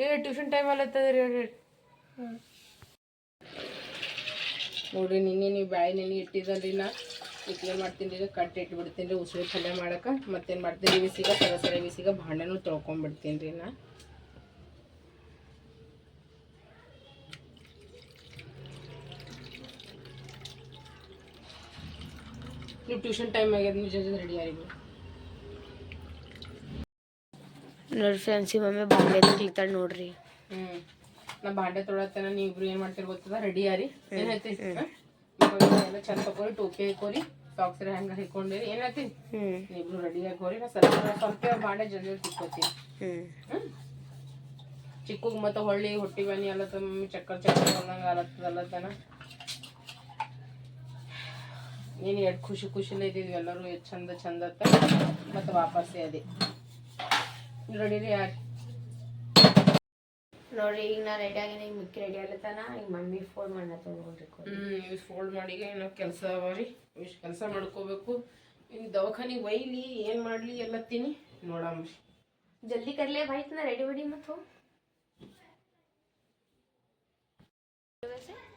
ಏ ಟ್ಯೂಷನ್ ಟೈಮ್ ಅಲ್ಲತ್ತದ ರೀ ನೋಡ್ರಿ ನಿನ್ನೆ ನೀವು ಬ್ಯಾಳೆ ನೆನೆ ಇಟ್ಟಿದ್ದಲ್ರಿ ನಾ ಏನು ಮಾಡ್ತೀನಿ ರೀ ಕಟ್ ಇಟ್ಬಿಡ್ತೀನಿ, ರೀ ಉಸುಳಿ ಪಲ್ಯ ಮಾಡಕ್ಕೆ ಮತ್ತೇನು ಮಾಡ್ತೀನಿ ಸಿಗ ಬಿಸಿಗ ಭಾಂಡೆನೂ ತೊಳ್ಕೊಂಬಿಡ್ತೀನಿ, ರೀ ನಾ. ನೀವು ಟ್ಯೂಷನ್ ಟೈಮ್ ಆಗ್ಯದ ಜಲ್ದಿ ರೆಡಿ ಯಾರಿ ನೋಡ್ರಿ ಫ್ರೆಂಡ್ಸ್ ಮಮ್ಮಿ ಬಾಂಡೆ ತೊಳಿತಾಳ ನೋಡ್ರಿ. ಹ್ಞೂ ನಾ ಬಾಂಡೆ ತೊಳತ್ತೇನ ನೀವು ಇಬ್ರು ಏನು ಮಾಡ್ತೀರಿ ಗೊತ್ತದ? ರೆಡಿ ಯಾರಿ? ಏನೈತಿ ಎಲ್ಲ ಚಂದ ತಗೋರಿ ಟೋಪಿ ಹಾಕೋರಿ ಸಾಕ್ಸ್ ಹೆಂಗೆ ಹಾಕೊಂಡಿರಿ. ಏನೈತಿ ಹ್ಮ್. ಇಬ್ರು ರೆಡಿ ಆಗೋರಿ ನಾ ಸ್ವಲ್ಪ ಸ್ವಲ್ಪ ಬಾಂಡೆ ಜಲ್ದಿ ತಿಕ್ಕೋತೀನಿ ಹ್ಮ್. ಚಿಕ್ಕಗ್ ಮತ್ತೆ ಹೊಳ್ಳಿ ಹೊಟ್ಟಿ ಬನ್ನಿ ಎಲ್ಲ ಮಮ್ಮಿ ಚಕ್ಕರ್ ಚಕ್ಕರ್ ಬಂದಂಗ ಅಲ್ಲತ್ತದಲ್ಲತ್ತನ ಏನು ಎಷ್ಟು ಖುಷಿ ಖುಷಿಲೇ ಇದ್ದೀವಿ ಎಲ್ಲರೂ ಎಷ್ಟು ಚಂದ ಚಂದ ಮತ್ತೆ ವಾಪಸ್ಸೇ ಅದೇ. ರೆಡಿ ರೀ ನೋಡಿ ನೋಡ್ರಿ ಈಗ ನಾ ರೆಡಿ ಆಗಿನ ಈಗ ಮಿಕ್ಕಿ ರೆಡಿ ಆಗ್ಲತ್ತಾನ. ಈಗ ಮಮ್ಮಿ ಫೋಲ್ಡ್ ಮಾಡತ್ತ ನೋಡ್ರಿ ಹ್ಞೂ ಇವು ಫೋಲ್ಡ್ ಮಾಡಿ ಏನೋ ಕೆಲಸ ಅವ ರೀ. ಇಷ್ಟು ಕೆಲಸ ಮಾಡ್ಕೋಬೇಕು. ಇನ್ನು ದವಾಖಾನಿಗೆ ಒಯ್ಲಿ ಏನು ಮಾಡಲಿ ಎಲ್ಲತ್ತೀನಿ ನೋಡಮ್ರಿ ಜಲ್ದಿ ಕರ್ಲೇ ಬಾಯ್ತು ನಾ ರೆಡಿ ಮಾಡಿ ಮತ್ತು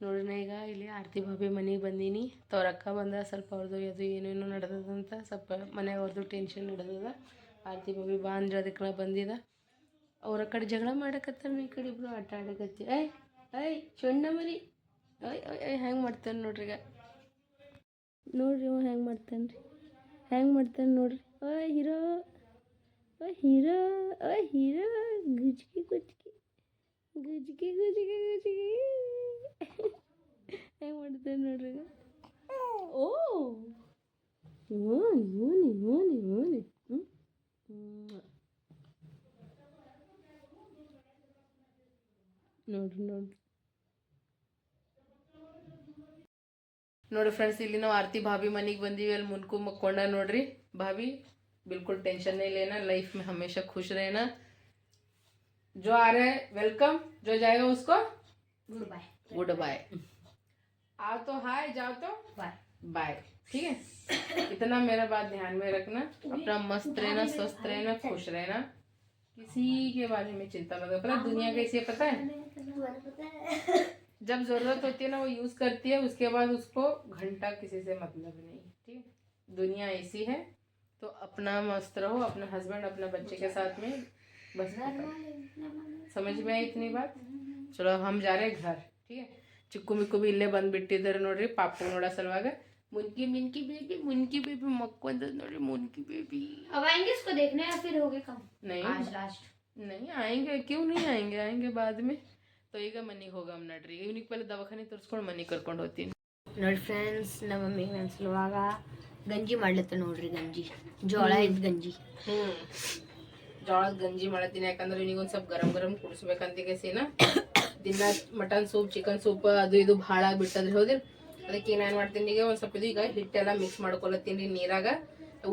ನೋಡ್ರಿ ನಾ ಈಗ, ಇಲ್ಲಿ ಆರತಿ ಬಾಬಿ ಮನೆಗೆ ಬಂದೀನಿ. ತವ್ರ ಅಕ್ಕ ಬಂದ, ಸ್ವಲ್ಪ ಅವ್ರದ್ದು ಅದು ಏನೇನೋ ನಡೆದದಂತ ಸ್ವಲ್ಪ ಮನ್ಯಾಗ ಅವ್ರದ್ದು ಟೆನ್ಷನ್ ನಡೆದದ. ಆರತಿ ಬಾಬಿ ಬಾ ಅಂದ್ರೆ ಅದಕ್ಕೆ ಬಂದಿದ. ಅವ್ರ ಕಡೆ ಜಗಳ ಮಾಡಕತ್ತಾರ ನೀ ಕಡೆ ಇಬ್ರು ಆಟ ಆಡಕತ್ತಿ. ಐ ಐ ಚೊಣ್ಣ ಮರಿ ಐ ಐ ಐ ಹೆಂಗೆ ಮಾಡ್ತಾನೆ ನೋಡ್ರಿ ಈಗ. ನೋಡ್ರಿ ಅವ ಹೆಂಗೆ ಮಾಡ್ತಾನೆ ರೀ ಹೆಂಗೆ ಮಾಡ್ತಾನೆ ನೋಡ್ರಿ. ಓಯ್ ಹೀರೋ. ಓ ಹೀರೋ. ಓ, ಹೀರೋ. ಗುಜ್ಕಿ ಗುಜ್ಕಿ ಗುಜ್ಕಿ ಗುಜ್ಕಿ ಗುಜ್ಕಿ ಹೆಂಗೆ ಮಾಡ್ತೇನೆ ನೋಡ್ರಿ ಓ ಓನಿ ಓನಿ ಓನಿ ಓನಿ ಹ್ಞೂ ನೋಡ್ರಿ ನೋಡ್ರಿ ನೋಡಿ ಫ್ರೆಂಡ್ಸ್ ಇಲ್ಲಿ ನಾವು ಆರತಿ ಭಾಭಿ ಮನೆಗೆ ಬಂದೀವಿ ಅಲ್ಲಿ ಮುನ್ಕು ಮಕ್ಕೊಂಡ ನೋಡ್ರಿ ಭಾಭಿ बिल्कुल टेंशन नहीं लेना लाइफ में हमेशा खुश रहना जो आ रहे हैं वेलकम जो जाएगा उसको गुड बाय गुड बाय आओ तो हाय जाओ तो। बाय बाय ठीक है? इतना मेरा बात ध्यान में रखना। अपना मस्त रहना स्वस्थ रहना खुश रहना। किसी के बारे में चिंता मत करो। पता दुनिया कैसी है पता है? जब ज़रूरत होती है ना वो यूज़ करती है उसके बाद उसको घंटा किसी से मतलब नहीं ठीक है? दुनिया ऐसी है तो अपना मस्त रहो अपना हस्बैंड अपने बच्चे के साथ में बस समझ में आई इतनी बात? चलो हम जा रहे हैं घर। ठीक है? चिक्कु मिक्कु भी इले बंदर नोड़ी पाप नोड़ सल मुनकि मिनकि बेबी मुनकि बेबी मकोदे नोड़ी मुनकि बेबी। अब आएँगे इसको देखने या फिर होगे कम? नहीं आज लास्ट नहीं आएँगे क्यों नहीं आएँगे? आएँगे बाद में। तो ईग मन होगा नड़्री इवन पहले दवाखाने तोर्सको मन कर्क होती नोड़ फ्रेंड्स नम मम्मी नन गंजी मत तो नोड़ी गंजी। जोड़ इत गंजी। हम्म। जोड़ गंजी मातीन याकंद्रेन स्व गरम गरम कुड़स ना? ದಿನ ಮಟನ್ ಸೂಪ್, ಚಿಕನ್ ಸೂಪ್, ಅದು ಇದು ಭಾಳ ಬಿಟ್ಟದ್ರಿ ಹೌದಿಲ್ಲ ಅದಕ್ಕೆ ಏನೇನು ಮಾಡ್ತೀನಿ ಈಗ ಒಂದು ಸ್ವಲ್ಪ ಈಗ ಹಿಟ್ಟೆಲ್ಲ ಮಿಕ್ಸ್ ಮಾಡ್ಕೊಳತ್ತೀನಿ ನೀರಾಗ.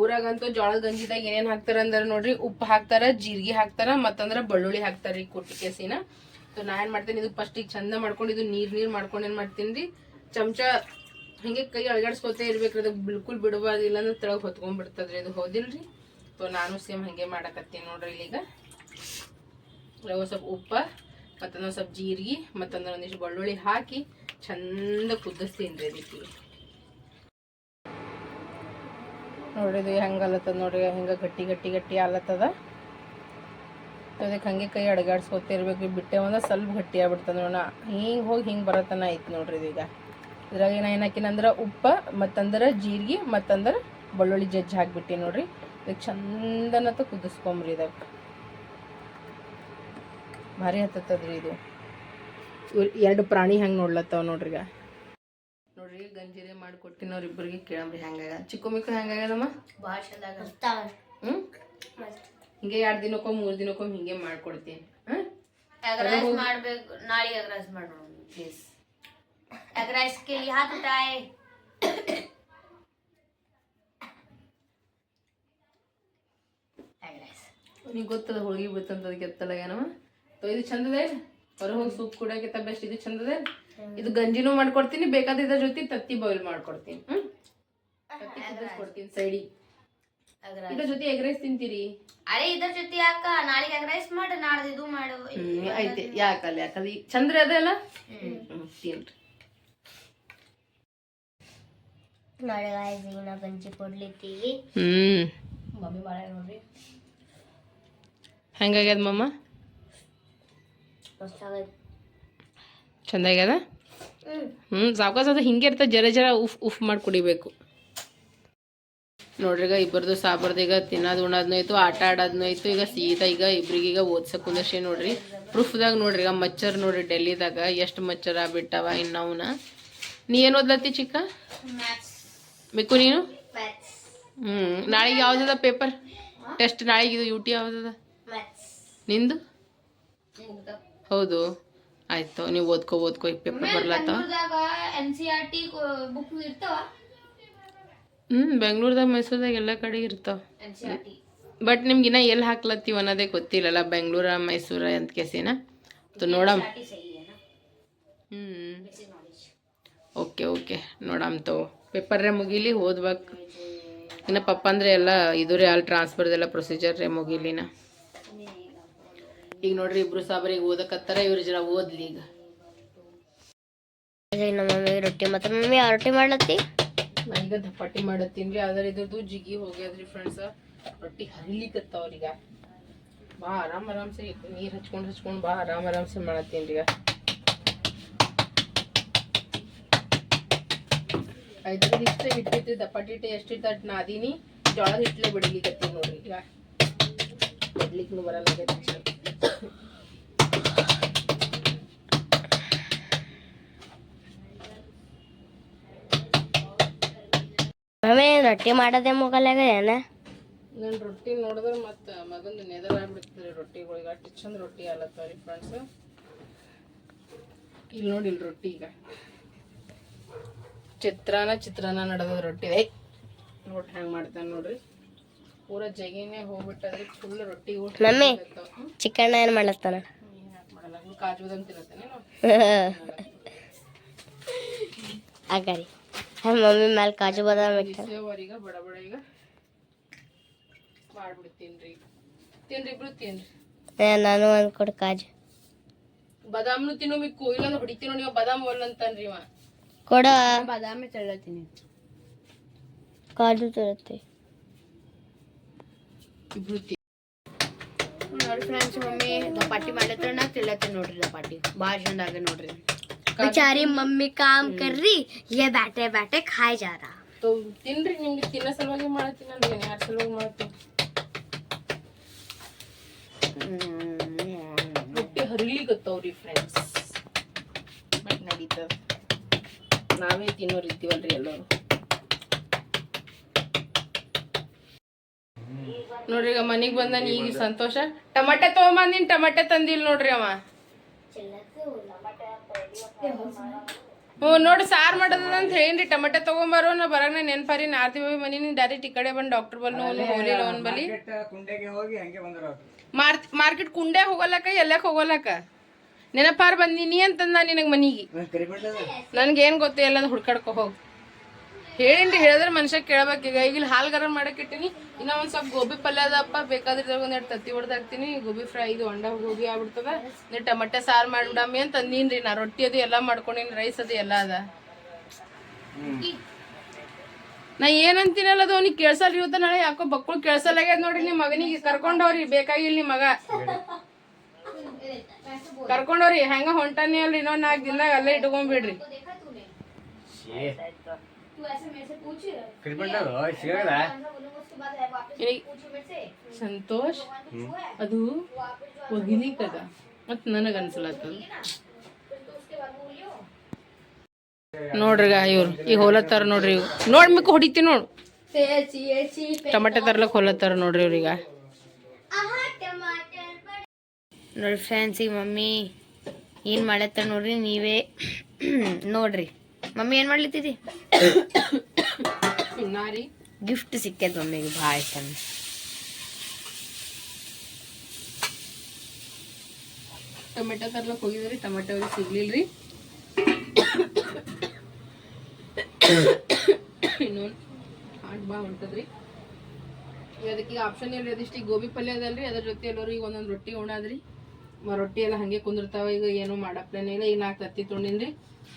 ಊರಾಗಂತೂ ಜೋಳದ ಗಂಜಿದಾಗ ಏನೇನು ಹಾಕ್ತಾರೆ ಅಂದ್ರೆ ನೋಡ್ರಿ, ಉಪ್ಪು ಹಾಕ್ತಾರ, ಜೀರಿಗೆ ಹಾಕ್ತಾರ, ಮತ್ತಂದ್ರೆ ಬೆಳ್ಳುಳ್ಳಿ ಹಾಕ್ತಾರೆ ರೀ ಕುಟ್ಟಿ ಕೇಸಿನ. ಸೊ ನಾ ಏನು ಮಾಡ್ತೀನಿ, ಇದು ಫಸ್ಟ್ ಈಗ ಚಂದ ಮಾಡ್ಕೊಂಡು ಇದು ನೀರು ನೀರು ಮಾಡ್ಕೊಂಡು ಏನು ಮಾಡ್ತೀನಿ ರೀ, ಚಮಚ ಹಿಂಗೆ ಕೈ ಅಳಗಾಡ್ಸ್ಕೊತೇ ಇರ್ಬೇಕ್ರಿ, ಅದು ಬಿಲ್ಕುಲ್ ಬಿಡಬಾರ್ದು ಇಲ್ಲಾಂದ್ರೆ ತೆಳಗ್ ಇದು ಹೌದಿಲ್ರಿ ಸೊ ನಾನು ಸೇಮ್ ಹಾಗೆ ಮಾಡಕತ್ತೀನಿ ನೋಡ್ರಿ ಇಲ್ಲೀಗ. ಸ್ವಲ್ಪ ಉಪ್ಪ ಮತ್ತೊಂದು ಸ್ವಲ್ಪ ಜೀರಿಗೆ, ಮತ್ತೊಂದು ಒಂದಿಷ್ಟು ಬೆಳ್ಳುಳ್ಳಿ ಹಾಕಿ ಚಂದ ಕುದಿಸ್ತೀನಿ ರೀ ಅದಕ್ಕೆ. ಇದು ಹೆಂಗೆ ಅಲ್ಲತ್ತದ ನೋಡ್ರಿ, ಹೆಂಗೆ ಗಟ್ಟಿ ಗಟ್ಟಿ ಗಟ್ಟಿ ಆಲತ್ತದ ಅದಕ್ಕೆ ಹಂಗೆ ಕೈ ಅಡಗಾಡ್ಸ್ಕೊತಿರ್ಬೇಕು, ಬಿಟ್ಟೆ ಒಂದು ಸ್ವಲ್ಪ ಗಟ್ಟಿ ಆಗ್ಬಿಡ್ತದ ನೋಡೋಣ ಹಿಂಗೆ ಹೋಗಿ ಹಿಂಗೆ ಬರತನ ಐತಿ ನೋಡ್ರಿ ಇದೀಗ ಇದ್ರಾಗ ಏನ ಏನಾಕಿನಂದ್ರೆ ಉಪ್ಪ, ಮತ್ತಂದ್ರೆ ಜೀರಿಗೆ, ಮತ್ತಂದ್ರೆ ಬೆಳ್ಳುಳ್ಳಿ ಜಜ್ಜಿ ಹಾಕ್ಬಿಟ್ಟಿ ನೋಡ್ರಿ. ಇದಕ್ಕೆ ಚಂದನತ ಕುದಿಸ್ಕೊಂಬ್ರಿ ಇದಕ್ಕೆ. ಭಾರಿ ಹತ್ತತ್ತದ್ರಿ ಇದು. ಎರಡು ಪ್ರಾಣಿ ಹೆಂಗೆ ನೋಡ್ಲತ್ತಾವ ಈಗ. ನೋಡ್ರಿ ಗಂಜಿರೆ ಮಾಡಿ ಕೊಟ್ಟಿನ ಅವ್ರಿಬ್ರಿಗೆ ಕೇಳಂಬ್ರಿ ಹೆಂಗಾಗ ಚಿಕ್ಕ ಮಿಕ್ಕ ಹೆಂಗಾಗದಮ್ಮ ಭಾಳ ಚಂದ ಹ್ಞೂ ಹಿಂಗೆ ಎರಡು ದಿನಕ್ಕೊಮ್ಮೆ ಮೂರು ದಿನಕ್ಕೊಮ್ಮೆ ಹಿಂಗೆ ಮಾಡ್ಕೊಡ್ತೀನಿ ಹಾಂ ಎಗ್ ರೈಸ್ ಮಾಡಬೇಕು. ನಾಳೆ ರೈಸ್ ಮಾಡೋಣ. ಪ್ಲೀಸ್ ಎಗ್ ಕೆ ಲಿಯಾ ಉಠಾಯೆ ಎಗ್ ರೈಸ್ ನಿಂಗೆ ಗೊತ್ತದ ಹೋಳಿಗೆ ಬಿತ್ತಂತದಕ್ಕೆ ಎತ್ತಲಾಗೇನಮ್ಮ ತೊ ಇದು ಚಂದದೆ ಹೊರ ಹೋಗಿ ಸೂಪ್ ಕುಡಿಯೋಕ್ಕಿಂತ ಬೆಸ್ಟ್ ಇದು ಚಂದದೆ ಇದು ಗಂಜಿನೂ ಮಾಡ್ಕೊಡ್ತೀನಿ ಬೇಕಾದ ಜೊತೆ ತತ್ತಿ ಬಾಯ್ಲ್ ಮಾಡ್ಕೊಡ್ತೀನಿ. ಹ್ಮ್? ಸೈಡಿ ಇದ್ರ ಜೊತೆ ಎಗ್ ರೈಸ್ ತಿಂತೀರಿ? ಅರೆ ಇದ್ರ ಜೊತೆ ಯಾಕ? ನಾಳೆಗೆ ಎಗ್ ರೈಸ್ ಮಾಡು ನಾಳೆ ಇದು ಮಾಡು. ಐತೆ. ಯಾಕಲ್ಲ ಯಾಕಲ್ಲ ಚಂದ್ರ ಅದೇ ಅಲ್ಲ? ತಿನ್ರಿ. ನಾಳೆ ನಾವು ಗಂಜಿ ಕೊಡ್ಲಿತ್ತೀವಿ ಹ್ಮ್. ಮಮ್ಮಿ ಮಾಡ್ಯಾರ ನೋಡ್ರಿ. ಹೆಂಗಾಗ್ಯದ ಮಮ್ಮ ಚಂದ ಹ್ಮ್. ಹ್ಮ್ ಸಾವ್ಕಾಸ ಅದು ಹಿಂಗೆ ಇರ್ತದೆ ಜರ ಜರ ಉಫ್ ಉಫ್ ಮಾಡಿ ಕುಡಿಬೇಕು. ನೋಡ್ರಿಗ ಇಬ್ಬರದು ಸಾಬರ್ದು ಈಗ ತಿನ್ನೋದು ಉಣ್ಣೋದ್ನು ಆಯ್ತು ಆಟ ಆಡೋದ್ನು ಆಯ್ತು ಈಗ ಸೀದಾ ಈಗ ಇಬ್ರಿಗೆ ಈಗ ಓದ್ಸಕ್ ಕುಂದರ್ಸಿ ನೋಡ್ರಿ. ಪ್ರೂಫ್ದಾಗ ನೋಡ್ರಿ ಈಗ ಮಚ್ಚರ್ ನೋಡ್ರಿ ಡೆಲ್ಲಿದಾಗ ಎಷ್ಟು ಮಚ್ಚರ್ ಬಿಟ್ಟವ ಇನ್ನವನ ನೀ ಏನು ಓದ್ಲತ್ತಿ ಚಿಕ್ಕ? ಬೇಕು ನೀನು? ಹ್ಞೂ ಹ್ಮ್ ನಾಳೆಗೆ ಯಾವ್ದದ ಪೇಪರ್? ಟೆಸ್ಟ್ ನಾಳೆಗೆ ಇದು ಯು ಟಿ ಯಾವ್ದದ? ನಿಂದು. ಹೌದು. ಆಯ್ತು ನೀವು ಓದ್ಕೋ ಓದ್ಕೋ ಈ ಪೇಪರ್ ಬರ್ಲತ್ತ ಬೆಂಗಳೂರದಾಗ N C R T book ಇರ್ತಾವ? ಹ್ಮ್ ಬೆಂಗ್ಳೂರ್ದಾಗ ಮೈಸೂರ್ದಾಗ ಎಲ್ಲ ಕಡೆ ಇರ್ತಾವ ಬಟ್ ನಿಮ್ಗೆ ಇನ್ನ ಎಲ್ಲಿ ಹಾಕ್ಲತ್ತೀವಿ ಅನ್ನೋದೇ ಗೊತ್ತಿಲ್ಲಲ್ಲ ಬೆಂಗಳೂರ ಮೈಸೂರ ಅಂತ ಕೆಸಿನ? ಅದು ನೋಡಮ್. है ना ಹ್ಮ್. Okay okay. ನೋಡಮ್ ತಗೋ. ಪೇಪರ್ರೆ ಮುಗೀಲಿ ಓದ್ಬೇಕು. ಇನ್ನು ಪಪ್ಪ ಅಂದ್ರೆ ಎಲ್ಲ ಇದು ರೀ ಅಲ್ಲಿ ಟ್ರಾನ್ಸ್ಫರ್ದೆಲ್ಲ ಪ್ರೊಸೀಜರ್ ರೇ ಮುಗೀಲಿನ ಈಗ ನೋಡ್ರಿ ಇಬ್ರು ಸಾಬರಿಗೆ ಓದಕತ್ತಾರ ಇವ್ರು ಜರ ಓದ್ಲಿ ಈಗ. ನಮ್ಮ ಮಮ್ಮಿಗೆ ರೊಟ್ಟಿ ಮತ್ತೆ ಮಮ್ಮಿ ಯಾವ ರೊಟ್ಟಿ ಮಾಡ್ಲತ್ತಿ? ನಾ ಈಗ ದಪಾಟಿ ಮಾಡತ್ತೀನಿ ರೀ ಆದ್ರೆ ಇದ್ರದ್ದು ಜಿಗಿ ಹೋಗ್ಯದ್ರಿ ಫ್ರೆಂಡ್ಸ್ ರೊಟ್ಟಿ ಹರಿಲಿಕತ್ತಾವ್ರೀಗ ಬಾ ಆರಾಮ್ ಆರಾಮ್ಸೆ ನೀರ್ ಹಚ್ಕೊಂಡ್ ಹಚ್ಕೊಂಡ್ ಬಾ ಆರಾಮ್ ಆರಾಮ್ಸೆ ಮಾಡತ್ತೀನಿ ಈಗ. ಆಯ್ತು ಇಷ್ಟ ಹಿಟ್ಟಿತ್ತು ದಪಾಟಿ ಹಿಟ್ಟು ಎಷ್ಟಿತ್ತು ಅಟ್ ನಾದೀನಿ ಜೋಳದ ಹಿಟ್ಲೆ ಬಿಡಲಿಕತ್ತೀನಿ ನೋಡ್ರಿ ಈಗ. ಬಿಡ್ಲಿಕ್ನು ಬರಲ್ಲ ಮಮ್ಮಿ, ರೊಟ್ಟಿ ಮಾಡೋದೇ ಮುಗಲಾಗದೇನ ನಾನು ರೊಟ್ಟಿ ನೋಡಿದ್ರೆ ಮತ್ತೆ ಮಗಂದ ನೆದರ್ ಆಗ್ಬಿಡ್ತದೆ ರೊಟ್ಟಿಗಳಿಗೆ. ಅಷ್ಟು ಚಂದ ರೊಟ್ಟಿ ಆಲತ್ತಾವ್ರಿ ಫ್ರೆಂಡ್ಸ್ ಇಲ್ಲಿ ನೋಡಿ ಇಲ್ಲಿ ರೊಟ್ಟಿ ಈಗ. ಚಿತ್ರಾನ ಚಿತ್ರಾನ ನಡೆದ ರೊಟ್ಟಿ. ನೋಡಿ ನೋಡ್ರಿ ಹೆಂಗೆ ಮಾಡ್ತಾನೆ ನೋಡ್ರಿ. ಪೂರ ಜಗಿನೇ ಹೋಗ್ಬಿಟ್ಟದ್ರಿ ಫುಲ್ ರೊಟ್ಟಿ ಊಟ ಮಮ್ಮಿ. ಚಿಕ್ಕಣ್ಣ ಏನು ಬಾದಾಮ್ ಆಗರಿ ಮಮ್ಮಿ ಮೇಲೆ ಕಾಜು ಬದಾಮ್ ಈಗ ಬಡ ಬಡ ಈಗ. ಮಾಡ್ಬಿಡ್ತೀನಿ ರೀ ತಿನ್ರಿ ಇಬ್ರು ತಿನ್ರಿ. ನಾನು ಒಂದು ಕೊಡು ಕಾಜು. ಬದಾಮ್ನು ತಿನ್ನೋ ಮಿ ಇಲ್ಲಾಂದ್ರೆ ಹೊಡಿತೀನೋ ನೀವು ಬದಾಮ್ ಒಲ್ಲ ಅಂತನ್ರಿ ಇವ. ಕೊಡ. ಬಾದಾಮಿ ತಳ್ಳತೀನಿ. ಕಾಜು ತರುತ್ತೆ. ಇಬ್ರು ತಿ ನೋಡಿ ಫ್ರೆಂಡ್ಸ್ ಮಮ್ಮಿ ದಪಾಟಿ ಮಾಡತ್ರ ನಾ ತಿಳ್ಳತ್ತೀನಿ ನೋಡ್ರಿ ದಪಾಟಿ ಭಾಳ ಚಂದ ಆಗ ನೋಡ್ರಿ बेचारी मम्मी काम कर रही ये बैठे बैठे खाए जा रहा ತೋ ತಿನ್ರಿ ನಿಮ್ಗೆ ತಿನ್ನೋ ಸಲುವಾಗಿ ಮಾಡ್ತೀನಲ್ರಿ ಯಾರ ಸಲುವಾಗಿ ಮಾಡ್ತೀನಿ ರೊಟ್ಟಿ ಹರಿಲಿಗತ್ತವ್ರಿ ಫ್ರೆಂಡ್ಸ್ ಬಟ್ ನಡೀತದ ನಾವೇ ತಿನ್ನೋರು ಇದ್ದೀವಲ್ರಿ ಎಲ್ಲರೂ ನೋಡ್ರಿ ಈಗ ಮನೆಗೆ ಬಂದಾನ ಈಗ ಸಂತೋಷ. ಟಮಾಟೆ ತಗೊಂಬಂದಿನ್ ಟಮಾಟೆ ತಂದಿಲ್ಲ ನೋಡ್ರಿ ಅವ. ಹ್ಞೂ ನೋಡಿ ಸಾರ್ ಮಾಡೋದ ಅಂತ ಹೇಳೀನಿ ಟಮಾಟೆ ತಗೊಂಬಾರೋ ನಾ ಬರಾಗ ನೆನ್ಪಾರಿ. ನಾರ್ತಿ ಹೋಗಿ ಮನಿ ಡೈರೆಕ್ಟ್ ಈ ಕಡೆ ಬಂದು ಡಾಕ್ಟರ್ ಬಲ್ ಹೋಗ್ಲಿಲ್ಲ ಲೋನ್ ಬಲಿ. ಕುಂಡೆಗೆ ಹೋಗಿ ಹಂಗೆ ಬಂದ್ರ ಮಾರ್ತ್ ಮಾರ್ಕೆಟ್ ಕುಂಡೆ ಹೋಗಲಕ್ಕ ಎಲ್ಲಕ್ಕೆ ಹೋಗಲಕ್ಕ? ನೆನಪಾರು ಬಂದಿನಿ ಅಂತಂದ ನಿನಗೆ ಮನಿಗೆ. ನನಗೇನು ನನ್ಗೆ ಏನ್ ಗೊತ್ತು ಎಲ್ಲ ಹುಡ್ಕಾಡ್ಕೊ ಹೋಗ್. ಹೇಳಿನ್ರಿ ಹೇಳಿದ್ರೆ ಮನುಷ್ಯ ಕೇಳಬೇಕು. ಈಗ ಇಲ್ಲಿ ಹಾಲು ಗರಂ ಮಾಡಕ್ಕೆ ಇಟ್ಟಿನಿ. ಇನ್ನ ಒಂದು ಸ್ವಲ್ಪ ಗೋಬಿ ಪಲ್ಯ ಅದಪ್ಪ ಬೇಕಾದ್ರೆ ಒಂದೆರಡು ತತ್ತಿ ಹೊಡೆದು ಹಾಕ್ತೀನಿ. ಗೋಬಿ ಫ್ರೈ ಇದು ಹೊಂಡ ಗೋಬಿ ಆಗ್ಬಿಡ್ತದ. ನೀವು ಟಮಟೆ, ಸಾರು ಮಾಡ್ಬಿಡಮ್ಮಿ ಅಂತ ಅಂದೀನ್ರಿ. ನಾ ರೊಟ್ಟಿ ಅದು ಎಲ್ಲ ಮಾಡ್ಕೊಂಡಿನಿ, ರೈಸ್ ಅದು ಎಲ್ಲ ಅದ. ನಾ ಏನಂತೀನಲ್ಲ ಅದು ಅವ್ನಿಗೆ ಕೇಳ್ಸಲ್ಲ ಇವತ್ತ ನಾಳೆ. ಯಾಕೋ ಬಕ್ಕಳು ಕೇಳ್ಸಲ್ಲಾಗ್ಯದ ನೋಡ್ರಿ ನಿಮ್ಮ ಮಗನಿಗೆ. ಕರ್ಕೊಂಡವ್ರಿ ಬೇಕಾಗಿಲ್ಲ ನಿಮ್ಮ ಮಗ. ಕರ್ಕೊಂಡವ್ರಿ. ಹೆಂಗ ಹೊಂಟಾನೆ ಅಲ್ರಿ ಇನ್ನೊಂದ್ ನಾಲ್ಕು ದಿನ ಅಲ್ಲೇ ಇಟ್ಕೊಂಡ್ಬಿಡ್ರಿ ಸಂತೋಷ್ ಅದು ಒಗಿಲಿಕ್ಕದ ಮತ್ ನನಗ ಅನ್ಸಲತ್ತ ನೋಡ್ರಿ ಇವ್ರು ಈಗ ಹೋಲತ್ತಾರ ನೋಡ್ರಿ ಇವ್ರು. ನೋಡ್ ಮಿಕ್ಕ ಹೊಡಿತೀನಿ ನೋಡ್. ಟಮಾಟೆ ತರ್ಲಕ್ ಹೋಲತ್ತಾರ ನೋಡ್ರಿ ಇವ್ರೀಗ ನೋಡಿ ಫ್ರೆಂಡ್ಸ್ ಈಗ ಮಮ್ಮಿ ಏನು ಮಾಡತ್ತ ನೋಡ್ರಿ ನೀವೇ ನೋಡ್ರಿ. ಮಮ್ಮಿ ಏನು ಮಾಡ್ಲಿತ್ತಿದಿ? ನಾರಿ ಗಿಫ್ಟ್ ಸಿಕ್ಕೈತೆ ಮಮ್ಮಿಗೆ ಭಾಳ ಚಂದ ಟೊಮೆಟೊ ತರ್ಲಕ್ ಹೋಗಿದ್ರಿ ಟೊಮೆಟೊ ಅವ್ರಿಗೆ ಸಿಗ್ಲಿಲ್ರಿ. ಇನ್ನೊಂದು ಹಾಟ್ ಬಾ ಹೊಂಟದ್ರಿ ಈಗ ಅದಕ್ಕೆ ಆಪ್ಷನ್ ಇಲ್ಲ ಅದಿಷ್ಟು ಈಗ ಗೋಬಿ ಪಲ್ಯ ಅದಲ್ರಿ ಅದ್ರ ಜೊತೆ ಎಲ್ಲರೂ ಈಗ ಒಂದೊಂದು ರೊಟ್ಟಿ ಉಣಾದ್ರಿ. ರೊಟ್ಟಿ ಎಲ್ಲ ಹಂಗೆ ಕುಂದಿರ್ತಾವ ಈಗ ಏನು ಮಾಡಪ್ಲೇನೇ ಇಲ್ಲ ಈಗ ನಾಲ್ಕು ತತ್ತಿ ತೊಗೊಂಡಿನ್ರಿ.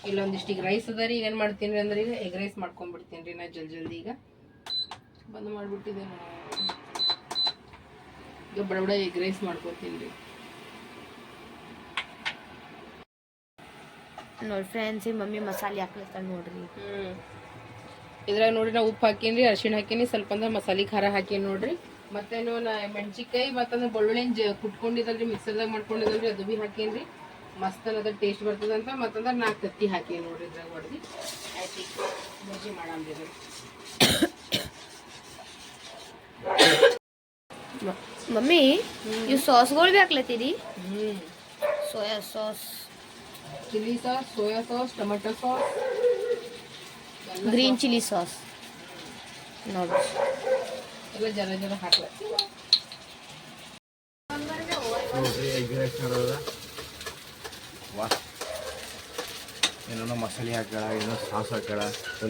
ಇಲ್ಲೊಂದಿಷ್ಟು ಈಗ ರೈಸ್ ಅದ ರೀ ಈಗ ಏನು ಮಾಡ್ತೀನಿ ಅಂದ್ರೆ ಈಗ ಎಗ್ ರೈಸ್ ಮಾಡ್ಕೊಂಡ್ಬಿಡ್ತೀನಿ ರೀ ನಾ ಜಲ್ದಿ ಜಲ್ದಿ ಈಗ. ಬಂದು ಮಾಡಿಬಿಟ್ಟಿದ್ದೆ ಈಗ ಬಡ ಬಡ ಎಗ್ ರೈಸ್ ಮಾಡ್ಕೊತೀನಿ ರೀ. ನೋಡಿ ಫ್ರೆಂಡ್ಸ್ ಮಮ್ಮಿ ಮಸಾಲೆ ಹಾಕ್ಲತ್ತಾಳ ನೋಡ್ರಿ. ಹ್ಮ್. ಇದ್ರಾಗ ನೋಡ್ರಿ ನಾ ಉಪ್ಪು ಹಾಕೀನಿ ಅರ್ಶಿಣ ಹಾಕೀನಿ ಸ್ವಲ್ಪ ಅಂದ್ರೆ ಮಸಾಲೆ ಖಾರ ಹಾಕೀನಿ ನೋಡ್ರಿ. ಮತ್ತೇನು ನಾ ಮೆಣಸಿನ್ಕಾಯಿ ಮತ್ತಂದ್ರೆ ಬೆಳ್ಳುಳ್ಳಿ ಕುಟ್ಕೊಂಡಿದ್ದಲ್ರಿ ಮಿಕ್ಸರ್ದಾಗ ಮಾಡ್ಕೊಂಡಿದ್ದಲ್ರಿ ಅದು ಭೀ ಹಾಕೀನಿ ಮಸ್ತ್ ಅದ ಟೇಸ್ಟ್ ಬರ್ತದಂತ ಮತ್ತಂದ್ರೆ ನಾಲ್ಕು ತತ್ತಿ ಹಾಕೀನಿ ನೋಡ್ರಿ ಇದ್ರಾಗ ಹೊಡೆದು. ಆಯ್ತು ಈಗ ಬಜ್ಜಿ ಮಾಡಂಬ್ರಿ ಇದ್ರಾಗ. ಮಮ್ಮಿ ಇವು ಸಾಸ್ಗಳು ಭೀ ಹಾಕ್ಲತ್ತೀರಿ ಹ್ಮ್. Soya sauce chilli sauce soya sauce tomato sauce green chilli sauce ನೋಡ್ರಿ. ಎಲ್ಲ ಜರ ಜರ ಹಾಕ್ಲ ನೋಡ್ರಿ ಎಗ್ ರೈಸ್ ಮಾಡೋದ ವಾ ಏನೇನೋ ಮಸಾಲೆ ಹಾಕಳ ಏನೋ ಸಾಸ್ ಹಾಕಳ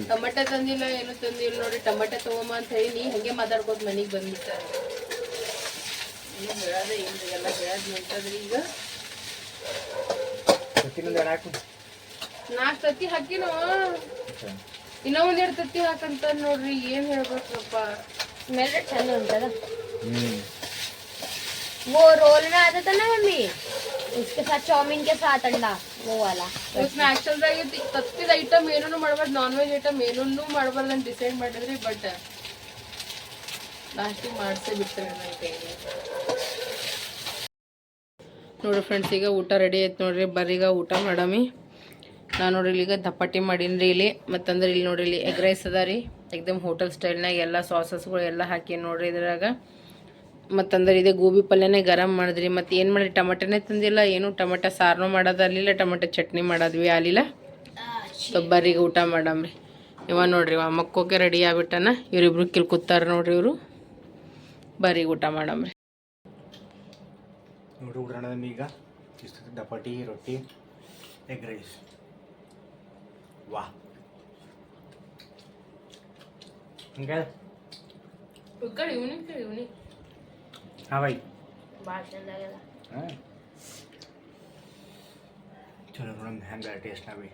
ಟೊಮೆಟೊ ತಂದಿಲ್ಲ ಏನು ತಂದಿಲ್ಲ ನೋಡಿ ಟೊಮೆಟೊ ತಗೊಂಬ ಅಂತ ಹೇಳಿ ನೀ ಹಂಗೆ ಮಾತಾಡ್ಬೋದು ಮನೆಗೆ ಬಂದ್ಬಿಟ್ಟಾರೆ ಏನು ಹೇಳೋದೇ ಏನು ಎಲ್ಲ ಹೇಳೋದು ನಿಂತದ್ರಿ ಈಗ. ಸತ್ತಿನೊಂದು ಎರಡು ಹಾಕು. ನಾಲ್ಕು ತತ್ತಿ ಹಾಕಿನೋ? ಇನ್ನೂ ಒಂದೆರಡು ತತ್ತಿ ಹಾಕಂತ ನೋಡ್ರಿ ಏನು ಹೇಳ್ಬೇಕಪ್ಪ ಸ್ಮೆಲ್ ಚಂದ ಉಂಟದ ಹ್ಞೂ ಓ ರೋಲ್ನ ಆದತನ ಮಮ್ಮಿ? उसके साथ चाउमीन के साथ अंडा वो वाला ಆಕ್ಚುಲ್ದಾಗ ತತ್ತಿದ ಐಟಮ್ ಏನೂ ಮಾಡ್ಬಾರ್ದು ನಾನ್ ವೆಜ್ ಐಟಮ್ ಏನೂ ಮಾಡ್ಬಾರ್ದು ಅಂತ ಡಿಸೈಡ್ ಮಾಡಿದ್ರಿ ಬಟ್ ಲಾಸ್ಟಿಗೆ ಮಾಡಿಸೇ ಬಿಡ್ತಾರೆ ನನ್ನ ಕೈಗೆ ನೋಡ್ರಿ ಫ್ರೆಂಡ್ಸ್ ಈಗ ಊಟ ರೆಡಿ ಆಯ್ತು ನೋಡ್ರಿ ಬರ್ರೀಗ ಊಟ ಮಾಡಮಿ ನಾನು ನೋಡ್ರಿ ಇಲ್ಲಿ ಈಗ ದಪಾಟಿ ಮಾಡೀನಿ ರೀ ಇಲ್ಲಿ ಮತ್ತಂದ್ರೆ ಇಲ್ಲಿ ನೋಡ್ರಿ ಇಲ್ಲಿ ಎಗ್ ರೈಸ್ ಅದ ರೀ ಎಕ್ದಮ್ ಹೋಟೆಲ್ ಸ್ಟೈಲ್ನಾಗ ಎಲ್ಲ ಸಾಸಸ್ಗಳು ಎಲ್ಲ ಹಾಕಿ ನೋಡ್ರಿ ಇದ್ರಾಗ ಮತ್ತಂದ್ರೆ ಇದೆ ಗೋಬಿ ಪಲ್ಯನೇ ಗರಂ ಮಾಡಿದ್ರಿ ಮತ್ತೆ ಏನು ಮಾಡಿ ಟಮಟನೇ ತಂದಿಲ್ಲ ಏನು ಟಮಟ ಸಾರನೂ ಮಾಡೋದಲ್ಲಿಲ್ಲ ಟಮಟ ಚಟ್ನಿ ಮಾಡೋದ್ವಿ ಆಲಿಲ್ಲ ಸೊ ಬರ್ರಿಗೆ ಊಟ ಮಾಡಮ್ರಿ ಇವ ನೋಡ್ರಿ ಇವ ಮಕ್ಕೋಕೆ ರೆಡಿ ಆಗ್ಬಿಟ್ಟನ ಇವರಿಬ್ರು ಕಿಲ್ ಕೂತಾರ ನೋಡ್ರಿ ಇವರು. ಬರ್ರಿ ಊಟ ಮಾಡಮ್ರಿ ನೋಡ್ರಿ ಊಟ ಈಗ ದಪಾಟಿ ರೊಟ್ಟಿ ಎಗ್ ರೈಸ್ ವಾ. ಹಿಂಗೆ? ಇವನಿಗೆ ಇವನಿಗೆ ಹಾಂ ಬೈ. ಭಾಳ ಚಂದ ಆಗ್ಯದ. ಹಾಂ. ಚಲೋ ನೋಡಮ್ ಹೆಂಗೆ ಟೇಸ್ಟ್ ನಾವಿ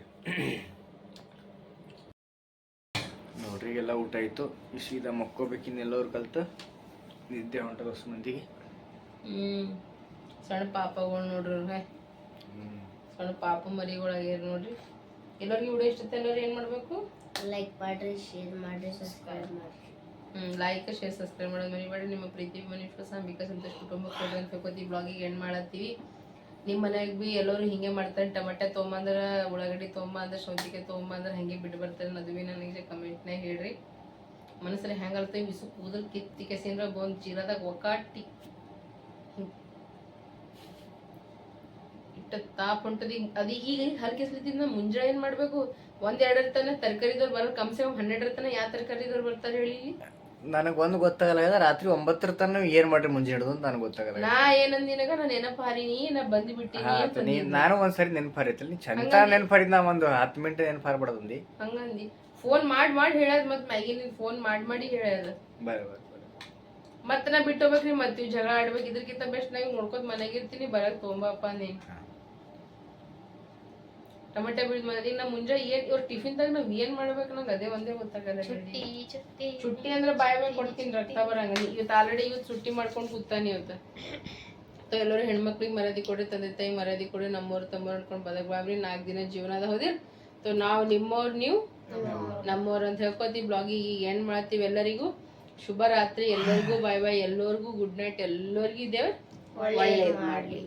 ನೋಡ್ರಿ ಎಲ್ಲ ಊಟ ಆಯಿತು. ಸೀದಾ ಮಕ್ಕೋಬೇಕಿನ್ನ ಎಲ್ಲರೂ ಕಲ್ತು. ನಿದ್ದೆ ಹೊಂಟದ ಹೊಸ ಮಂದಿಗೆ. ಹ್ಞೂ ಸಣ್ಣ ಪಾಪಗಳು ನೋಡ್ರಿ ಸಣ್ಣ ಪಾಪ ಮರಿಗಳಾಗ್ಯಾರ ನೋಡ್ರಿ. ಎಲ್ಲರಿಗೂ ವಿಡಿಯೋ ಇಷ್ಟ ಎಲ್ಲರೂ ಏನು ಮಾಡಬೇಕು? ಲೈಕ್ ಮಾಡ್ರಿ ಶೇರ್ ಮಾಡ್ರಿ ಸಬ್ಸ್ಕ್ರೈಬ್ ಮಾಡ್ರಿ. ಲೈಕ್ ಶೇರ್ ಸಬ್ಸ್ಕ್ರೈಬ್ ಮಾಡೋದು ಮರಿಬೇಡಿ. ನಿಮ್ಮ ಪ್ರೀತಿ ಮನುಷ್ಯ ಅಂಬಿಕಾ ಸಂತೋಷ್ ಕುಟುಂಬ ಅಂತ ಹೇಳ್ಕೊತಿ ಬ್ಲಾಗಿಗೆ ಎಂಡ್ ಮಾಡತ್ತೀವಿ. ನಿಮ್ಮ ಮನೆಯಾಗ ಬಿ ಎಲ್ಲರೂ ಹಿಂಗೆ ಮಾಡ್ತಾರೆ. ಟಮಟೆ ತೊಗೊಂಬಂದ್ರೆ ಉಳ್ಳಾಗಡ್ಡಿ ತೊಗೊಂಬಂದ್ರೆ ಸೌತಿಗೆ ತೊಗೊಂಬಂದ್ರೆ ಹಂಗೆ ಬಿಟ್ಟು ಬರ್ತಾರೆ. ಅದು ಭೀ ನನಗೆ ಕಮೆಂಟ್ನಾಗ ಹೇಳ್ರಿ. ಮನಸ್ಸಲ್ಲಿ ಹೆಂಗೆ ಅರ್ತೈವಿ ಬಿಸು ಕೂದಲು ಕಿತ್ತಿ ಕೆಸಿಂದ್ರ ಬಂದು ಚೀರದಾಗ ಒಕಾಟಿ ಇಟ್ಟ ತಾಪ್ ಹೊಂಟದಿ ಅದು ಈಗ ಹಲ್ ಕೆಸ್ಲಿತ್ತಿಂದ ಮುಂಜಾನೆ ಏನ್ ಮಾಡ್ಬೇಕು? ಒಂದ್ ಎರಡರ ತನ ತರಕಾರಿದವ್ರು ಬರೋ ಕಮ್ಸೆ ಕಮ್ ಹನ್ನೆರಡರ ತನ ಯಾವ ತರಕಾರಿದವ್ರು ಬರ್ತಾರೆ ಹೇಳಿ ಇಲ್ಲಿ? ನನಗೆ ಒಂದು ಗೊತ್ತಾಗಲ್ಲ ರಾತ್ರಿ ಒಂಬತ್ತರ ತನ ಏನ್ ಮಾಡ್ರಿ ಮುಂಜಾನೆ ಹಿಡಿದು ಅಂತ ನನಗೆ ಗೊತ್ತಾಗಲ್ಲ ನಾ ಏನಂದಿನಾಗ ನಾನು ನೆನಪು ಹಾರಿನಿ ನಾ ಹಾ, ಅಂತ ನೀ ಅಂದಿದ್ದೆ. ನಾನು ಒಂದ್ಸರಿ ನೆನಪು ಹರಿತಿಲ್ಲ ನೀ ಚಂದ ನೆನಪು ಹರಿದ್ ನಾ ಒಂದು ಹತ್ತು ಮಿನಿಟ್ ನೆನಪು ಅಂದಿ ಹಂಗಂದಿ. ಫೋನ್ ಮಾಡಿ ಮಾಡಿ ಹೇಳದ್ ಮತ್ ಮ್ಯಾಗಿನ ಫೋನ್ ಮಾಡಿ ಮಾಡಿ ಹೇಳದ್. ಬರ ಮತ್ತ ನಾ ಬಿಟ್ಟು ಹೋಗ್ಬೇಕ್ರಿ ಮತ್ ಇವ್ ಜಗಳ ಆಡ್ಬೇಕು. ಇದ್ರಕ್ಕಿಂತ ಬೆಸ್ಟ್ ನಾ ಇವ್ ನೋಡ್ಕೊತ ಮನೆಗೆ ಇರ್ತೀನಿ ಬರಕ್ ತೊಂಬಪ್ಪ ನೀನ್ ಟೊಮೆಟೊ ಬೀಳ್ ಮದ್ರಿ ನಾ ಮುಂಜಾ ಏನ್ ಇವ್ರ ಟಿಫಿನ್ ದಾಗ ನಾವ್ ಏನ್ ಮಾಡ್ಬೇಕು ನಂಗೆ ಅದೇ ಒಂದೇ ಗೊತ್ತಾಗಲ್ಲ ಚುಟ್ಟಿ ಚುಟ್ಟಿ. ಚುಟ್ಟಿ ಅಂದ್ರೆ ಬಾಯ್ ಬಾಯ್ ಕೊಡ್ತೀನಿ ರಕ್ತ ಬರಂಗ. ಇವತ್ತು ಆಲ್ರೆಡಿ ಇವತ್ತು ಚುಟ್ಟಿ ಮಾಡ್ಕೊಂಡು ಕೂತಾನೆ ಇವತ್ತು ಸೊ ಎಲ್ಲರೂ ಹೆಣ್ಮಕ್ಳಿಗೆ ಮರ್ಯಾದಿ ಕೊಡಿ ತಂದೆ ತಾಯಿ ಮರ್ಯಾದಿ ಕೊಡಿ ನಮ್ಮವ್ರು ತಮ್ಮವ್ರು ಅನ್ಕೊಂಡು ಬದಕ್ ಬಾಬ್ರಿ ನಾಲ್ಕು ದಿನ ಜೀವನದ ಹೋದಿರ್. ಸೊ ನಾವು ನಿಮ್ಮವ್ರು ನೀವು ನಮ್ಮವ್ರು. ಅಂತ ಹೇಳ್ಕೊತೀವಿ ಬ್ಲಾಗಿಗೆ. ಏನ್ ಮಾಡ್ತೀವಿ ಎಲ್ಲರಿಗೂ? ಶುಭ ರಾತ್ರಿ. ಎಲ್ಲರಿಗೂ ಬಾಯ್ ಬಾಯ್. ಎಲ್ಲರಿಗೂ ಗುಡ್ ನೈಟ್. ಎಲ್ಲರಿಗೂ ಇದ್ದೇವೆ ಒಳ್ಳೇದು ಮಾಡಲಿ.